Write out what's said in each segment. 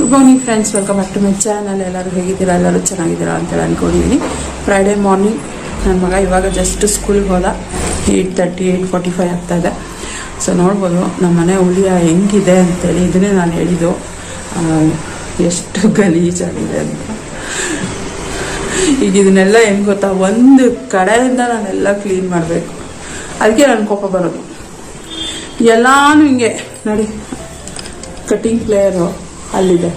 Good morning friends welcome back to my channel ಎಲ್ಲರೂ ಹೇಗಿದ್ದೀರಾ? ಎಲ್ಲರೂ ಚೆನ್ನಾಗಿದ್ದೀರಾ ಅಂತೇಳಿ ಅಂದ್ಕೊಂಡಿದ್ದೀನಿ ಫ್ರೈಡೇ ಮಾರ್ನಿಂಗ್ ನನ್ನ ಮಗ ಇವಾಗ ಜಸ್ಟ್ ಸ್ಕೂಲ್ಗೆ ಹೋದ. Eight thirty eight forty five ಆಗ್ತಾ ಇದೆ. ಸೊ ನೋಡ್ಬೋದು ನಮ್ಮ ಮನೆ ಹುಳಿಯ ಹೆಂಗಿದೆ ಅಂತೇಳಿ ಇದನ್ನೇ ನಾನು ಹೇಳಿದ್ದು. ಎಷ್ಟು ಗಲೀಜಾಗಿದೆ ಅಂತ. ಈಗ ಇದನ್ನೆಲ್ಲ ಹೆಂಗೆ ಗೊತ್ತಾ? ಒಂದು ಕಡೆಯಿಂದ ನಾನೆಲ್ಲ ಕ್ಲೀನ್ ಮಾಡಬೇಕು. ಅದಕ್ಕೆ ನನ್ನ ಕೋಪ ಬರೋದು. ಎಲ್ಲಾನು ಹಿಂಗೆ. ನೋಡಿ ಕಟಿಂಗ್ ಪ್ಲೇಯರು ಅಲ್ಲಿದೆ.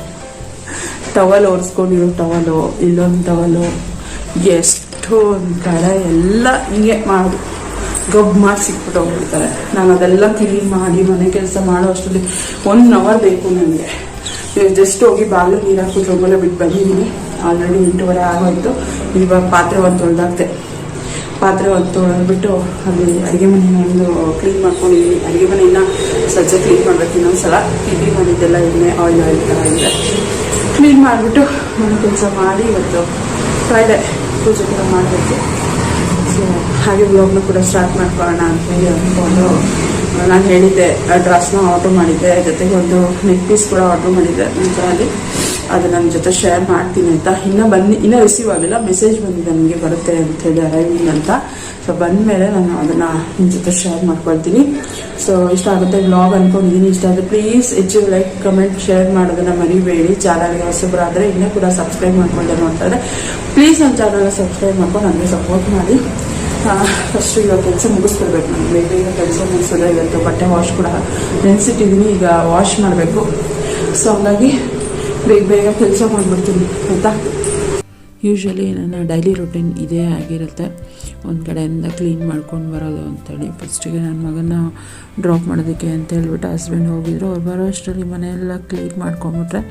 ಟವಲ್ ಒರೆಸ್ಕೊಂಡಿರೋ ಟವಲು, ಇಲ್ಲೊಂದು ಟವಲು. ಎಷ್ಟು ಒಂಥರ ಎಲ್ಲ ಹಿಂಗೆ ಮಾಡಿ, ಗಬ್ ಮಾಡಿ ಸಿಕ್ಬಿಟ್ಟು ಹೋಗ್ಬಿಡ್ತಾರೆ. ನಾನು ಅದೆಲ್ಲ ಕ್ಲೀನ್ ಮಾಡಿ ಮನೆ ಕೆಲಸ ಮಾಡೋ ಅಷ್ಟರಲ್ಲಿ ಒನ್ ಅವರ್ ಬೇಕು ನನಗೆ ಜಸ್ಟ್ ಹೋಗಿ ಬಾಗಿಲು ನೀರು ಹಾಕಿ ರಂಗೋಲೆ ಬಿಟ್ಟು ಬಂದಿದ್ದೀನಿ. ಆಲ್ರೆಡಿ ಎಂಟೂವರೆ ಆಗೋಯ್ತು. ಇವಾಗ ಪಾತ್ರೆ ಒಂದು ತೊಳೆದಾಕ್ತೆ. ಪಾತ್ರೆ ಹೊತ್ತು ತೊಳೆದ್ಬಿಟ್ಟು ಅಲ್ಲಿ ಅಡುಗೆ ಮನೆ ಒಂದು ಕ್ಲೀನ್ ಮಾಡ್ಕೊಂಡಿದ್ದೀನಿ ಅಡುಗೆ ಇನ್ನ ಸಜ್ಜೆ ಕ್ಲೀನ್ ಮಾಡ್ಬೇಕು ಇನ್ನೊಂದ್ಸಲ ಇಡ್ಲಿ ಮಾಡಿದ್ದೆಲ್ಲ ಎಣ್ಣೆ ಆಯಿಲ್ ಆಯಿಲ್ ಥರ ಇದೆ. ಕ್ಲೀನ್ ಮಾಡಿಬಿಟ್ಟು ಮನೆ ಕೆಲಸ ಮಾಡಿ ಇವತ್ತು ಫ್ರೈಡೆ ಪೂಜೆ ಕೂಡ ಮಾಡಬೇಕು. ಸೊ ಹಾಗೆ ಬ್ಲಾಗ್ನ ಕೂಡ ಸ್ಟಾರ್ಟ್ ಮಾಡ್ಕೊಳ್ಳೋಣ ಅಂತ ಹೇಳಿ ಅಂದ್ಕೊಂಡು, ನಾನು ಹೇಳಿದ್ದೆ ಡ್ರೆಸ್ನ ಆರ್ಡ್ರ್ ಮಾಡಿದ್ದೆ. ಜೊತೆಗೆ ಒಂದು ನೆಕ್ ಪೀಸ್ ಕೂಡ ಆರ್ಡ್ರ್ ಮಾಡಿದ್ದೆ ಅಲ್ಲಿ ಅದು ನನ್ನ ಜೊತೆ ಶೇರ್ ಮಾಡ್ತೀನಿ ಅಂತ ಇನ್ನೂ ಬಂದು ಇನ್ನೂ ರಿಸೀವ್ ಆಗಿಲ್ಲ. ಮೆಸೇಜ್ ಬಂದಿದೆ ನನಗೆ ಬರುತ್ತೆ ಅಂತ ಹೇಳಿ ಅರೈವಿಂಗ್ ಅಂತ. ಸೊ ಬಂದ ಮೇಲೆ ನಾನು ಅದನ್ನು ನಿಮ್ಮ ಜೊತೆ ಶೇರ್ ಮಾಡ್ಕೊಳ್ತೀನಿ. ಸೊ ಇಷ್ಟ ಆಗುತ್ತೆ ಬ್ಲಾಗ್ ಅನ್ಕೊಂಡಿದ್ದೀನಿ ಇಷ್ಟ ಆದರೆ ಪ್ಲೀಸ್ ಹೆಚ್ಚು ಲೈಕ್ ಕಮೆಂಟ್ ಶೇರ್ ಮಾಡೋದನ್ನ ಮರಿಬೇಡಿ. ಚಾನಲ್ಗೆ ಹೊಸಬರಾದರೆ ಇನ್ನೂ ಕೂಡ ಸಬ್ಸ್ಕ್ರೈಬ್ ಮಾಡ್ಕೊಂಡೆ ನೋಡ್ತಾರೆ ಪ್ಲೀಸ್ ನನ್ನ ಚಾನಲ್ನ ಸಬ್ಸ್ಕ್ರೈಬ್ ಮಾಡ್ಕೊಂಡು ನನಗೆ ಸಪೋರ್ಟ್ ಮಾಡಿ. ಫಸ್ಟ್ ಇವಾಗ ಕೆಲಸ ಮುಗಿಸ್ಬಿಡ್ಬೇಕು ನಾನು. ಬೇಗ ಈಗ ಕೆಲಸ ಮುಗಿಸಿದ್ರೆ ಇವತ್ತು ಬಟ್ಟೆ ವಾಶ್ ಕೂಡ ನೆನೆಸಿಟ್ಟಿದ್ದೀನಿ ಈಗ ವಾಶ್ ಮಾಡಬೇಕು. ಸೊ ಹಂಗಾಗಿ ಬೇಗ ಬೇಗ ಕೆಲಸ ಮಾಡಿಬಿಡ್ತೀನಿ, ಆಯಿತಾ? ಯೂಶ್ವಲಿ ನನ್ನ ಡೈಲಿ ರೊಟೀನ್ ಇದೇ ಆಗಿರುತ್ತೆ. ಒಂದು ಕಡೆಯಿಂದ ಕ್ಲೀನ್ ಮಾಡ್ಕೊಂಡು ಬರೋದು ಅಂತೇಳಿ. ಫಸ್ಟಿಗೆ ನನ್ನ ಮಗನ ಡ್ರಾಪ್ ಮಾಡೋದಕ್ಕೆ ಅಂತ ಹೇಳ್ಬಿಟ್ಟು ಹಸ್ಬೆಂಡ್ ಹೋಗಿದ್ರು. ಅವ್ರು ಬರೋ ಅಷ್ಟರಲ್ಲಿ ಮನೆಯೆಲ್ಲ ಕ್ಲೀನ್ ಮಾಡ್ಕೊಂಬಿಟ್ರೆ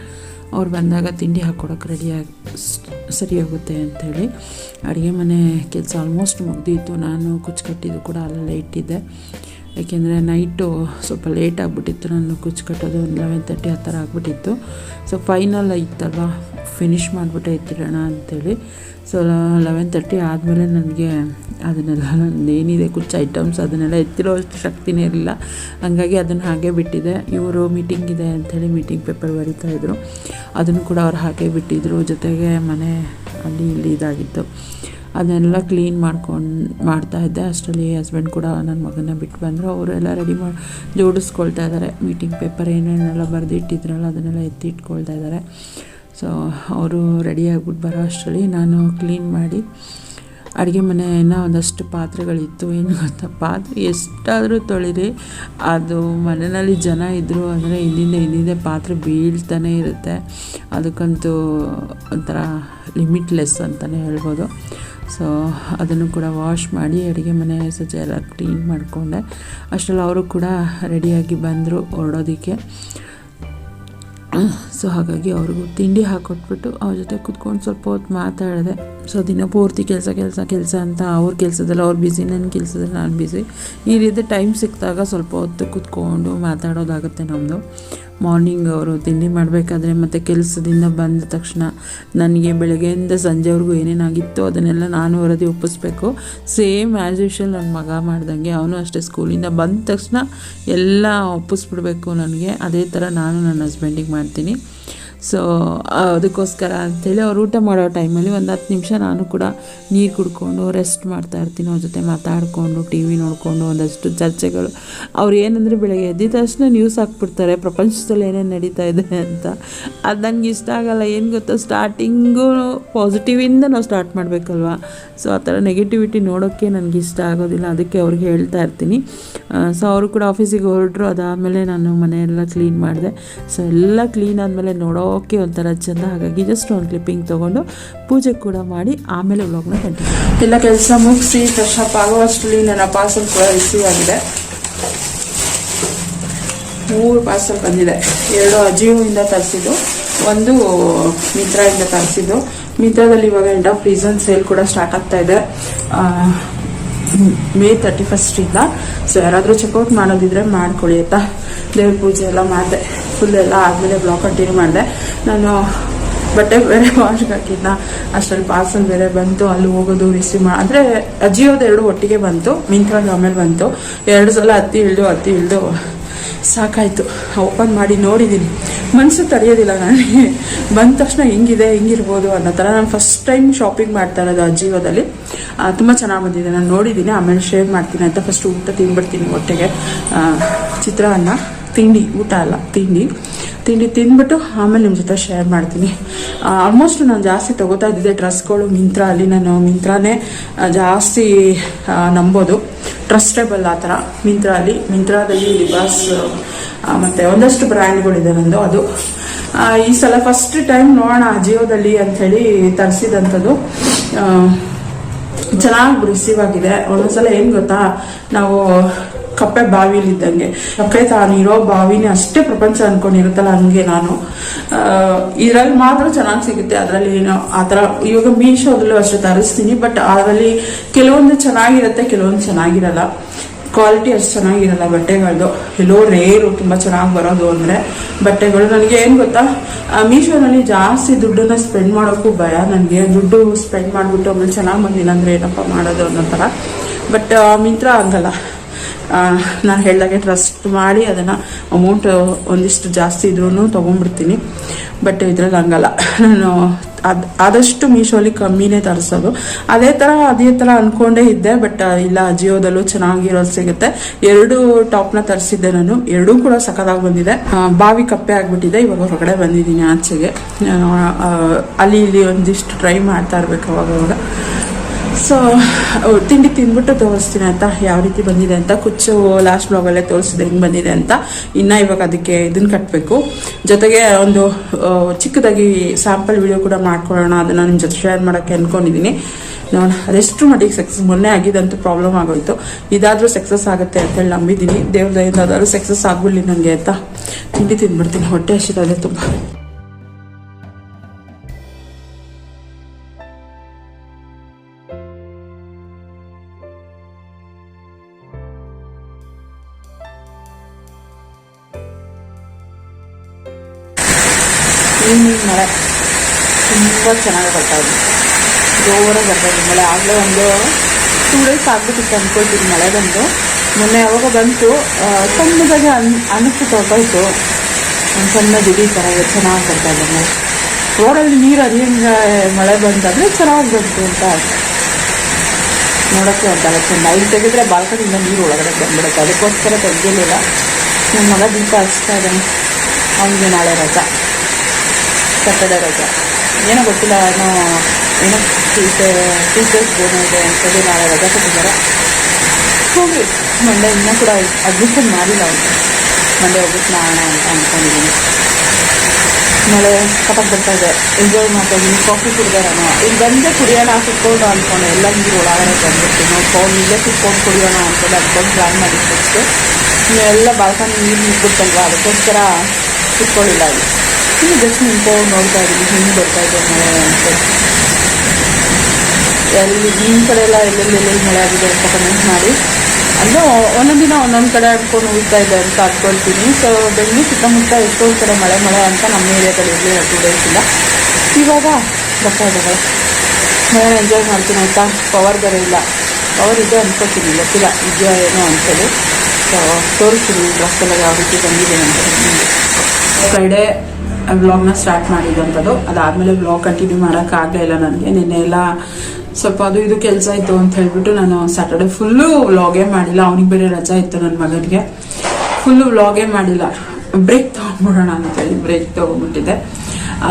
ಅವ್ರು ಬಂದಾಗ ತಿಂಡಿ ಹಾಕ್ಕೊಡೋಕೆ ರೆಡಿಯಾಗಿ ಸರಿ ಹೋಗುತ್ತೆ ಅಂಥೇಳಿ ಅಡುಗೆ ಮನೆ ಕೆಲಸ ಆಲ್ಮೋಸ್ಟ್ ಮುಗ್ದಿತ್ತು. ನಾನು ಕುಚ್ಚು ಕಟ್ಟಿದ್ದು ಕೂಡ ಅಲ್ಲೆಲ್ಲ ಇಟ್ಟಿದ್ದೆ. ಯಾಕೆಂದರೆ ನೈಟು ಸ್ವಲ್ಪ ಲೇಟ್ ಆಗಿಬಿಟ್ಟಿತ್ತು, ನಾನು ಕುಚ್ಚು ಕಟ್ಟೋದು ಒಂದು ಲೆವೆನ್ ತರ್ಟಿ ಆ ಥರ ಆಗಿಬಿಟ್ಟಿತ್ತು. So final ಇತ್ತಲ್ವ? ಫಿನಿಷ್ ಮಾಡಿಬಿಟ್ಟೆ ಎತ್ತಿರೋಣ ಅಂಥೇಳಿ ಸೊ ಲೆವೆನ್ ತರ್ಟಿ ಆದಮೇಲೆ ನನಗೆ ಅದನ್ನೆಲ್ಲ ಏನಿದೆ ಕುಚ್ಚು ಐಟಮ್ಸ್ ಅದನ್ನೆಲ್ಲ ಎತ್ತಿರೋ ಅಷ್ಟು ಶಕ್ತಿನೇ ಇರಲಿಲ್ಲ. ಹಂಗಾಗಿ ಅದನ್ನು ಹಾಗೆ ಬಿಟ್ಟಿದೆ. ಇವರು ಮೀಟಿಂಗ್ ಇದೆ ಅಂಥೇಳಿ ಮೀಟಿಂಗ್ ಪೇಪರ್ ಬರಿತಾಯಿದ್ರು ಅದನ್ನು ಕೂಡ ಅವ್ರು ಹಾಗೆ ಬಿಟ್ಟಿದ್ರು. ಜೊತೆಗೆ ಮನೆ ಅಲ್ಲಿ ಇಲ್ಲಿ ಇದಾಗಿತ್ತು. ಅದನ್ನೆಲ್ಲ ಕ್ಲೀನ್ ಮಾಡ್ಕೊಂಡು ಮಾಡ್ತಾಯಿದ್ದೆ ಅಷ್ಟರಲ್ಲಿ ಹಸ್ಬೆಂಡ್ ಕೂಡ ನನ್ನ ಮಗನ ಬಿಟ್ಟು ಬಂದರು. ಅವರೆಲ್ಲ ರೆಡಿ ಮಾಡಿ ಜೋಡಿಸ್ಕೊಳ್ತಾ ಇದ್ದಾರೆ ಮೀಟಿಂಗ್ ಪೇಪರ್ ಏನೇನೆಲ್ಲ ಬರೆದಿಟ್ಟಿದ್ರಲ್ಲ, ಅದನ್ನೆಲ್ಲ ಎತ್ತಿ ಇಟ್ಕೊಳ್ತಾ ಇದ್ದಾರೆ ಸೊ ಅವರು ರೆಡಿ ಆಗ್ಬಿಟ್ಟು ಬರೋ ಅಷ್ಟರಲ್ಲಿ ನಾನು ಕ್ಲೀನ್ ಮಾಡಿ ಅಡುಗೆ ಮನೆ ಏನೋ ಒಂದಷ್ಟು ಪಾತ್ರೆಗಳಿತ್ತು. ಏನು ಗೊತ್ತಾ? ಪಾತ್ರೆ ಎಷ್ಟಾದರೂ ತೊಳಿರಿ ಅದು ಮನೆಯಲ್ಲಿ ಜನ ಇದ್ದರು ಅಂದರೆ ಇಲ್ಲಿಂದ ಇಲ್ಲಿಂದ ಪಾತ್ರೆ ಬೀಳ್ತಾನೆ ಇರುತ್ತೆ. ಅದಕ್ಕಂತೂ ಒಂಥರ ಲಿಮಿಟ್ಲೆಸ್ ಅಂತಲೇ ಹೇಳ್ಬೋದು. ಸೊ ಅದನ್ನು ಕೂಡ ವಾಶ್ ಮಾಡಿ ಅಡುಗೆ ಮನೆ ಸ್ವಚ್ಛ ಎಲ್ಲ ಕ್ಲೀನ್ ಮಾಡಿಕೊಂಡೆ. ಅಷ್ಟರಲ್ಲಿ ಅವರು ಕೂಡ ರೆಡಿಯಾಗಿ ಬಂದರು ಹೊರಡೋದಕ್ಕೆ. ಸೊ ಹಾಗಾಗಿ ಅವ್ರಿಗೂ ತಿಂಡಿ ಹಾಕೊಟ್ಬಿಟ್ಟು ಅವ್ರ ಜೊತೆ ಕುತ್ಕೊಂಡು ಸ್ವಲ್ಪ ಹೊತ್ತು ಮಾತಾಡಿದೆ. ಸೊ ದಿನ ಪೂರ್ತಿ ಕೆಲಸ ಕೆಲಸ ಕೆಲಸ ಅಂತ ಅವ್ರ ಕೆಲಸದಲ್ಲಿ, ಅವ್ರು ಬ್ಯುಸಿ ನನ್ನ ಕೆಲಸದಲ್ಲಿ ನಾನು ಬ್ಯುಸಿ ಈ ರೀತಿ ಟೈಮ್ ಸಿಕ್ಕಿದಾಗ ಸ್ವಲ್ಪ ಹೊತ್ತು ಕುತ್ಕೊಂಡು ಮಾತಾಡೋದಾಗುತ್ತೆ ನಮ್ಮದು ಮಾರ್ನಿಂಗ್ ಅವರು ತಿಂಡಿ ಮಾಡಬೇಕಾದ್ರೆ ಮತ್ತು ಕೆಲಸದಿಂದ ಬಂದ ತಕ್ಷಣ ನನಗೆ ಬೆಳಗ್ಗೆಯಿಂದ ಸಂಜೆವರೆಗೂ ಏನೇನಾಗಿತ್ತು ಅದನ್ನೆಲ್ಲ ನಾನು ವರದಿ ಒಪ್ಪಿಸ್ಬೇಕು. ಸೇಮ್ ಆ್ಯಸ್ ಯೂಶಲ್ ನನ್ನ ಮಗ ಮಾಡ್ದಂಗೆ, ಅವನು ಅಷ್ಟೇ ಸ್ಕೂಲಿಂದ ಬಂದ ತಕ್ಷಣ ಎಲ್ಲ ಒಪ್ಪಿಸ್ಬಿಡ್ಬೇಕು ನನಗೆ. ಅದೇ ಥರ ನಾನು ನನ್ನ ಹಸ್ಬೆಂಡಿಗೆ ಮಾಡ್ತೀನಿ. ಸೊ ಅದಕ್ಕೋಸ್ಕರ ಅಂಥೇಳಿ ಅವ್ರು ಊಟ ಮಾಡೋ ಟೈಮಲ್ಲಿ ಒಂದು ಹತ್ತು ನಿಮಿಷ ನಾನು ಕೂಡ ನೀರು ಕುಡ್ಕೊಂಡು ರೆಸ್ಟ್ ಮಾಡ್ತಾ ಇರ್ತೀನಿ ಅವ್ರ ಜೊತೆ ಮಾತಾಡಿಕೊಂಡು ಟಿ ವಿ ನೋಡಿಕೊಂಡು ಒಂದಷ್ಟು ಚರ್ಚೆಗಳು. ಅವ್ರು ಏನಂದರೆ ಬೆಳಗ್ಗೆ ಎದ್ದ ತಕ್ಷಣ ನ್ಯೂಸ್ ಹಾಕ್ಬಿಡ್ತಾರೆ, ಪ್ರಪಂಚದಲ್ಲಿ ಏನೇನು ನಡೀತಾ ಇದೆ ಅಂತ. ಅದು ನನಗೆ ಇಷ್ಟ ಆಗಲ್ಲ, ಏನು ಗೊತ್ತಾ? ಸ್ಟಾರ್ಟಿಂಗು ಪಾಸಿಟಿವಿಂದ ನಾವು ಸ್ಟಾರ್ಟ್ ಮಾಡಬೇಕಲ್ವ? ಸೊ ಆ ಥರ ನೆಗೆಟಿವಿಟಿ ನೋಡೋಕ್ಕೆ ನನಗೆ ಇಷ್ಟ ಆಗೋದಿಲ್ಲ, ಅದಕ್ಕೆ ಅವ್ರಿಗೆ ಹೇಳ್ತಾ ಇರ್ತೀನಿ. ಸೊ ಅವರು ಕೂಡ ಆಫೀಸಿಗೆ ಹೊರಟರು, ಅದಾದಮೇಲೆ ನಾನು ಮನೆಯೆಲ್ಲ ಕ್ಲೀನ್ ಮಾಡಿದೆ. ಸೊ ಎಲ್ಲ ಕ್ಲೀನ್ ಆದಮೇಲೆ ನೋಡೋಕ್ಕೆ ಒಂಥರ ಚೆಂದ. ಹಾಗಾಗಿ ಜಸ್ಟ್ ಒಂದು ಕ್ಲಿಪ್ಪಿಂಗ್ ತೊಗೊಂಡು ಪೂಜೆ ಕೂಡ ಮಾಡಿ ಆಮೇಲೆ ವ್ಲಾಗ್ನ ಕಂಟಿನ್ಯೂ ಎಲ್ಲ ಕೆಲಸ ಮುಗಿಸಿ ಫ್ರೆಶ್ ಅಪ್ ಆಗುವಷ್ಟರಲ್ಲಿ ನನ್ನ ಪಾರ್ಸಲ್ ಕೂಡ ರಿಸೀವ್ ಆಗಿದೆ. ಮೂರು ಪಾರ್ಸಲ್ ಬಂದಿದೆ. ಎರಡು ಅಜಿಯೋಯಿಂದ ತರಿಸಿದ್ದು, ಒಂದು ಮಿಂತ್ರಾಯಿಂದ ತರಿಸಿದ್ದು. ಮಿತ್ರದಲ್ಲಿ ಇವಾಗ ಎಂಡ್ ಆಫ್ ರೀಸನ್ ಸೇಲ್ ಕೂಡ ಸ್ಟಾರ್ಟ್ ಆಗ್ತಾ ಇದೆ. ಮೇ ತರ್ಟಿ ಫಸ್ಟಿಂದ ಸೊ ಯಾರಾದರೂ ಚೆಕ್ಔಟ್ ಮಾಡೋದಿದ್ರೆ ಮಾಡ್ಕೊಳ್ಳಿ ಆಯ್ತಾ? ದೇವ್ರ ಪೂಜೆ ಎಲ್ಲ ಮಾಡಿದೆ. ಫುಲ್ ಎಲ್ಲ ಆದಮೇಲೆ ಬ್ಲಾಗ್ ಕಂಟಿನ್ಯೂ ಮಾಡಿದೆ. ನಾನು ಬಟ್ಟೆ ಬೇರೆ ವಾಶ್ ಹಾಕಿದ್ನ, ಅಷ್ಟರಲ್ಲಿ ಪಾರ್ಸಲ್ ಬೇರೆ ಬಂತು, ಅಲ್ಲಿ ಹೋಗೋದು ರಿಸೀವ್ ಮಾಡಿ ಅಂದರೆ ಅಜಿಯೋದು ಎರಡು ಒಟ್ಟಿಗೆ ಬಂತು, ಮಿಂತ್ರಾಗ ಆಮೇಲೆ ಬಂತು. ಎರಡು ಸಲ ಹತ್ತಿ ಇಳಿದು ಹತ್ತಿ ಇಳಿದು ಸಾಕಾಯಿತು. ಓಪನ್ ಮಾಡಿ ನೋಡಿದ್ದೀನಿ ಮನಸ್ಸು ತರೆಯೋದಿಲ್ಲ ನನಗೆ. ಬಂದ ತಕ್ಷಣ ಹೆಂಗಿದೆ, ಹೆಂಗಿರ್ಬೋದು ಅನ್ನೋ ಥರ. ನಾನು ಫಸ್ಟ್ ಟೈಮ್ ಶಾಪಿಂಗ್ ಮಾಡ್ತಾ ಇರೋದು ಅಜಿಯೋದಲ್ಲಿ ತುಂಬ ಚೆನ್ನಾಗಿ ಬಂದಿದೆ. ನಾನು ನೋಡಿದ್ದೀನಿ ಆಮೇಲೆ ಶೇರ್ ಮಾಡ್ತೀನಿ ಅಂತ ಫಸ್ಟ್ ಊಟ ತಿಂದ್ಬಿಡ್ತೀನಿ ಹೊಟ್ಟೆಗೆ. ಚಿತ್ರಾನ್ನ. ತಿಂಡಿ, ಊಟ ಅಲ್ಲ, ತಿಂಡಿ. ತಿಂಡಿ ತಿಂದ್ಬಿಟ್ಟು ಆಮೇಲೆ ನಿಮ್ಮ ಜೊತೆ ಶೇರ್ ಮಾಡ್ತೀನಿ. ಆಲ್ಮೋಸ್ಟ್ ನಾನು ಜಾಸ್ತಿ ತಗೋತಾ ಇದ್ದಿದ್ದೆ ಡ್ರೆಸ್ಗಳು ಮಿಂತ್ರ ಅಲ್ಲಿ ನಾನು ಮಿಂತ್ರಾನೇ ಜಾಸ್ತಿ ನಂಬೋದು. ಟ್ರಸ್ಟೇಬಲ್ ಆ ಥರ ಮಿಂತ್ರ ಅಲ್ಲಿ. ಮಿಂತ್ರಾದಲ್ಲಿ ಲಿಬಾಸ್ ಮತ್ತು ಮತ್ತೆ ಒಂದಷ್ಟು ಬ್ರ್ಯಾಂಡ್ಗಳಿದೆ ನಂದು ಅದು. ಈ ಸಲ ಫಸ್ಟ್ ಟೈಮ್ ನೋಡೋಣ ಜಿಯೋದಲ್ಲಿ ಅಂಥೇಳಿ ತರಿಸಿದಂಥದ್ದು. ಚೆನ್ನಾಗಿ ರಿಸೀವ್ ಆಗಿದೆ. ಒಂದೊಂದ್ಸಲ ಏನು ಗೊತ್ತಾ, ನಾವು ಕಪ್ಪೆ ಬಾವಿಲಿ ಇದ್ದಂಗೆ ಕಪ್ಪೆ ತಾನಿರೋ ಬಾವಿನೇ ಅಷ್ಟೇ ಪ್ರಪಂಚ ಅನ್ಕೊಂಡಿರುತ್ತಲ್ಲ ಹಂಗೆ ನಾನು. ಇದರಲ್ಲಿ ಮಾತ್ರ ಚೆನ್ನಾಗಿ ಸಿಗುತ್ತೆ. ಅದರಲ್ಲಿ ಏನೋ ಆ ಥರ, ಇವಾಗ ಮೀಶೋದಲ್ಲೂ ಅಷ್ಟೇ ತರಿಸ್ತೀನಿ, ಬಟ್ ಅದರಲ್ಲಿ ಕೆಲವೊಂದು ಚೆನ್ನಾಗಿರುತ್ತೆ, ಕೆಲವೊಂದು ಚೆನ್ನಾಗಿರಲ್ಲ. ಕ್ವಾಲಿಟಿ ಅಷ್ಟು ಚೆನ್ನಾಗಿರಲ್ಲ ಬಟ್ಟೆಗಳದ್ದು ಎಲ್ಲೋ ರೇರು ತುಂಬ ಚೆನ್ನಾಗಿ ಬರೋದು ಅಂದರೆ ಬಟ್ಟೆಗಳು. ನನಗೆ ಏನು ಗೊತ್ತಾ? ಮೀಶೋನಲ್ಲಿ ಜಾಸ್ತಿ ದುಡ್ಡನ್ನ ಸ್ಪೆಂಡ್ ಮಾಡೋಕ್ಕೂ ಭಯ. ನನಗೆ ದುಡ್ಡು ಸ್ಪೆಂಡ್ ಮಾಡಿಬಿಟ್ಟು ಆಮೇಲೆ ಚೆನ್ನಾಗಿ ಬಂದಿಲ್ಲ ಅಂದರೆ ಏನಪ್ಪ ಮಾಡೋದು ಅನ್ನೋ ಥರ. ಬಟ್ ಮಿಂತ್ರ ಹಂಗಲ್ಲ. ನಾನು ಹೇಳ್ದಾಗೆ ಟ್ರಸ್ಟ್ ಮಾಡಿ ಅದನ್ನು ಅಮೌಂಟ್ ಒಂದಿಷ್ಟು ಜಾಸ್ತಿ ಇದ್ರೂ ತೊಗೊಂಡ್ಬಿಡ್ತೀನಿ. ಬಟ್ ಇದ್ರಲ್ಲಿ ಹಂಗಲ್ಲ. ನಾನು ಅದು, ಆದಷ್ಟು ಮೀಶೋಲಿ ಕಮ್ಮಿನೇ ತರಿಸೋದು. ಅದೇ ಥರ ಅದೇ ಥರ ಅಂದ್ಕೊಂಡೇ ಇದ್ದೆ ಬಟ್ ಇಲ್ಲ ಜಿಯೋದಲ್ಲೂ ಚೆನ್ನಾಗಿರೋದು ಸಿಗುತ್ತೆ. ಎರಡು ಟಾಪ್ನ ತರಿಸಿದ್ದೆ ನಾನು. ಎರಡೂ ಕೂಡ ಸಖತ್ತಾಗಿ ಬಂದಿದೆ. ಬಾವಿ ಕಪ್ಪೆ ಆಗಿಬಿಟ್ಟಿದೆ. ಇವಾಗ ಹೊರಗಡೆ ಬಂದಿದ್ದೀನಿ ಆಚೆಗೆ. ಅಲ್ಲಿ ಇಲ್ಲಿ ಒಂದಿಷ್ಟು ಟ್ರೈ ಮಾಡ್ತಾ ಇರ್ಬೇಕು ಅವಾಗ ಸೊ ತಿಂಡಿ ತಿಂದ್ಬಿಟ್ಟು ತೋರಿಸ್ತೀನಿ ಅಂತ ಯಾವ ರೀತಿ ಬಂದಿದೆ ಅಂತ. ಕುಚ್ಚು ಲಾಸ್ಟ್ ಬ್ಲಾಗಲ್ಲೇ ತೋರಿಸಿದೆ ಹೆಂಗೆ ಬಂದಿದೆ ಅಂತ. ಇನ್ನು ಇವಾಗ ಅದಕ್ಕೆ ಇದನ್ನು ಕಟ್ಟಬೇಕು ಜೊತೆಗೆ ಒಂದು ಚಿಕ್ಕದಾಗಿ ಸ್ಯಾಂಪಲ್ ವಿಡಿಯೋ ಕೂಡ ಮಾಡ್ಕೊಳ್ಳೋಣ. ಅದನ್ನು ನಿಮ್ಮ ಜೊತೆ ಶೇರ್ ಮಾಡೋಕ್ಕೆ ಅಂದ್ಕೊಂಡಿದ್ದೀನಿ ನೋಡೋಣ ಅದೆಷ್ಟು ಮಟ್ಟಿಗೆ ಸಕ್ಸಸ್ ಮೊನ್ನೆ ಆಗಿದ್ದಂತೂ ಪ್ರಾಬ್ಲಮ್ ಆಗೋಯ್ತು. ಇದಾದರೂ ಸಕ್ಸಸ್ ಆಗುತ್ತೆ ಅಂತೇಳಿ ನಂಬಿದ್ದೀನಿ ದೇವ್ರದಯಿಂದ ಆದರೂ ಸಕ್ಸಸ್ ಆಗಲಿ ನನಗೆ ಅಂತ ತಿಂಡಿ ತಿಂದ್ಬಿಡ್ತೀನಿ. ಹೊಟ್ಟೆ ಹಸಿದಾದ್ರೆ ತುಂಬ. ತುಂಬ ಚೆನ್ನಾಗಿ ಬರ್ತಾ ಇದೆ. ಜೋರಾಗಿ ಬರ್ತಾ ಇದೆ. ಮಳೆ ಆಗಲೇ ಒಂದು ಟೂ ಡೇಸ್ ಆಗ್ಬಿಟ್ಟಿತ್ತು ಅಂದ್ಕೊಳ್ತೀನಿ ಮಳೆ ಬಂದು. ಮೊನ್ನೆ ಯಾವಾಗ ಬಂತು. ಸಣ್ಣದಾಗಿ ಅನ್ ಅನಿಸ್ಬಿಟ್ಟು ತೊಗೊಳ್ತು ಒಂದು ಸಣ್ಣ ಬಿಡಿ ಥರ ಚೆನ್ನಾಗಿ ಬರ್ತಾ ಇದೆ ಮಳೆ. ರೋಡಲ್ಲಿ ನೀರು ಹರಿಯಂಗೆ ಮಳೆ ಬಂತಂದರೆ ಚೆನ್ನಾಗಿ ಬಂತು ಅಂತ ನೋಡೋಕ್ಕೆ ಒಂಥರ ಚೆಂದ ಇಲ್ಲಿ ತೆಗೆದ್ರೆ ಬಾಲ್ಕನಿಂದ ನೀರು ಒಳಗಡೆ ಬಂದ್ಬಿಡುತ್ತೆ. ಅದಕ್ಕೋಸ್ಕರ ತೆಗೆದಿಲ್ಲ ನಮ್ಮ ಮಗ ದೀಪ ಹಚ್ತಾ ಇದ್ದಾನೆ. ಅವನಿಗೆ ನಾಳೆ ರಜಾ. ಕಟ್ಟಡ ರಜಾ. ಏನೋ ಗೊತ್ತಿಲ್ಲ, ಏನೋ ಏನೋ ಟೀಚರ್, ಟೀಚರ್ಸ್ ಡೇನೋ ಇದೆ ಅಂತೇಳಿ ನಾಳೆ ರಜಾ ಕೊಟ್ಟಿದ್ದಾರೆ. ಹೋಗಿ ಮಂಡೆ ಇನ್ನೂ ಕೂಡ ಅಡ್ಮಿಷನ್ ಮಾಡಿಲ್ಲ ಅವನು ಮಂಡೆ ಹೋಗ್ಬಿಟ್ಟು ಮಾಡೋಣ ಅಂತ ಅಂದ್ಕೊಂಡಿದ್ದೀನಿ ಮಳೆ ಕಟಕ್ ಬರ್ತಾ ಇದೆ. ಎಂಜಾಯ್ ಮಾಡ್ತಾ ಕಾಫಿ ಕುಡ್ದಾರನೋ ಇಲ್ಲಿ ಬಂದೇ ಕುಡಿಯೋಣ ಕುತ್ಕೊಂಡು ಅಂದ್ಕೊಂಡು ಎಲ್ಲ ನೀರು ಒಳಗಡೆ ಬಂದ್ಬಿಡ್ತೀನಿ. ಫೋನ್ ಇಲ್ಲೇ ಕುತ್ಕೊಂಡು ಕುಡಿಯೋಣ ಅಂತೇಳಿ ಅಂದ್ಕೊಂಡು ಪ್ಲ್ಯಾನ್ ಫಸ್ಟು ಎಲ್ಲ ಬಾಲ್ಕನಿ ನೀರು ನಿಂತ್ಬಿಡ್ತಲ್ವ ಅದಕ್ಕೋಸ್ಕರ ಕುತ್ಕೊಳ್ಳಿಲ್ಲ ಅಲ್ಲಿ ಇಲ್ಲಿ ಜಸ್ಟ್ ನಿಂತ್ಕೊಂಡು ನೋಡ್ತಾ ಇದ್ದೀನಿ ಹಿಂಗೆ ಬರ್ತಾ ಇದೆ ಮಳೆ ಅಂತ. ಎಲ್ಲಿ ನಿಮ್ಮ ಕಡೆ ಎಲ್ಲ ಎಲ್ಲೆಲ್ಲಿ ಎಲ್ಲೆಲ್ಲಿ ಮಳೆ ಆಗಿದೆ ಅಂತ ಕಮೆಂಟ್ ಮಾಡಿ. ಅಂದರೆ ಒಂದೊಂದು ದಿನ ಒಂದೊಂದು ಕಡೆ ಆಡ್ಕೊಂಡು ಹೋಗ್ತಾ ಇದೆ ಅಂತ ಅಂದ್ಕೊಳ್ತೀನಿ ಸೊ ಬೆಂಗಳೂರು ಸುತ್ತಮುತ್ತ ಎಷ್ಟೊಂದು ಕಡೆ ಮಳೆ ಮಳೆ ಅಂತ ನಮ್ಮ ಏರಿಯಾದಲ್ಲಿ ಇರಲಿಲ್ಲ ಟೂ ಡೇಸಿಂದ ಇವಾಗ ಬರ್ತಾ ಇದೆ ಮಳೆ. ಮಳೆ ಎಂಜಾಯ್ ಮಾಡ್ತೀನಿ ಆಯಿತಾ ಪವರ್ ಬೇರೆ ಇಲ್ಲ. ಪವರ್ ಇದೆ ಅನ್ಕೋತೀನಿ, ಗೊತ್ತಿಲ್ಲ, ಇದೆಯಾ ಏನೋ ಅಂತೇಳಿ. ಸೊ ತೋರಿಸ್ತೀನಿ ಡ್ರೆಸ್ ಎಲ್ಲ ಯಾವ ರೀತಿ ಬಂದಿದೆ ಅಂತ ಫ್ರೈಡೇ ವ್ಲಾಗ್ನ ಸ್ಟಾರ್ಟ್ ಮಾಡಿದ್ದಂಥದ್ದು ಅದಾದಮೇಲೆ ವ್ಲಾಗ್ ಕಂಟಿನ್ಯೂ ಮಾಡೋಕ್ಕಾಗಲೇ ಇಲ್ಲ ನನಗೆ. ನಿನ್ನೆ ಎಲ್ಲ ಸ್ವಲ್ಪ ಅದು ಇದು ಕೆಲಸ ಇತ್ತು ಅಂತ ಹೇಳ್ಬಿಟ್ಟು ನಾನು ಸ್ಯಾಟರ್ಡೆ ಫುಲ್ಲು ವ್ಲಾಗೇ ಮಾಡಿಲ್ಲ. ಅವನಿಗೆ ಬೇರೆ ರಜಾ ಇತ್ತು ನನ್ನ ಮಗನಿಗೆ. ಫುಲ್ಲು ವ್ಲಾಗೇ ಮಾಡಿಲ್ಲ. ಬ್ರೇಕ್ ತೊಗೊಂಡ್ಬಿಡೋಣ ಅಂತೇಳಿ ಬ್ರೇಕ್ ತೊಗೊಂಡ್ಬಿಟ್ಟಿದ್ದೆ.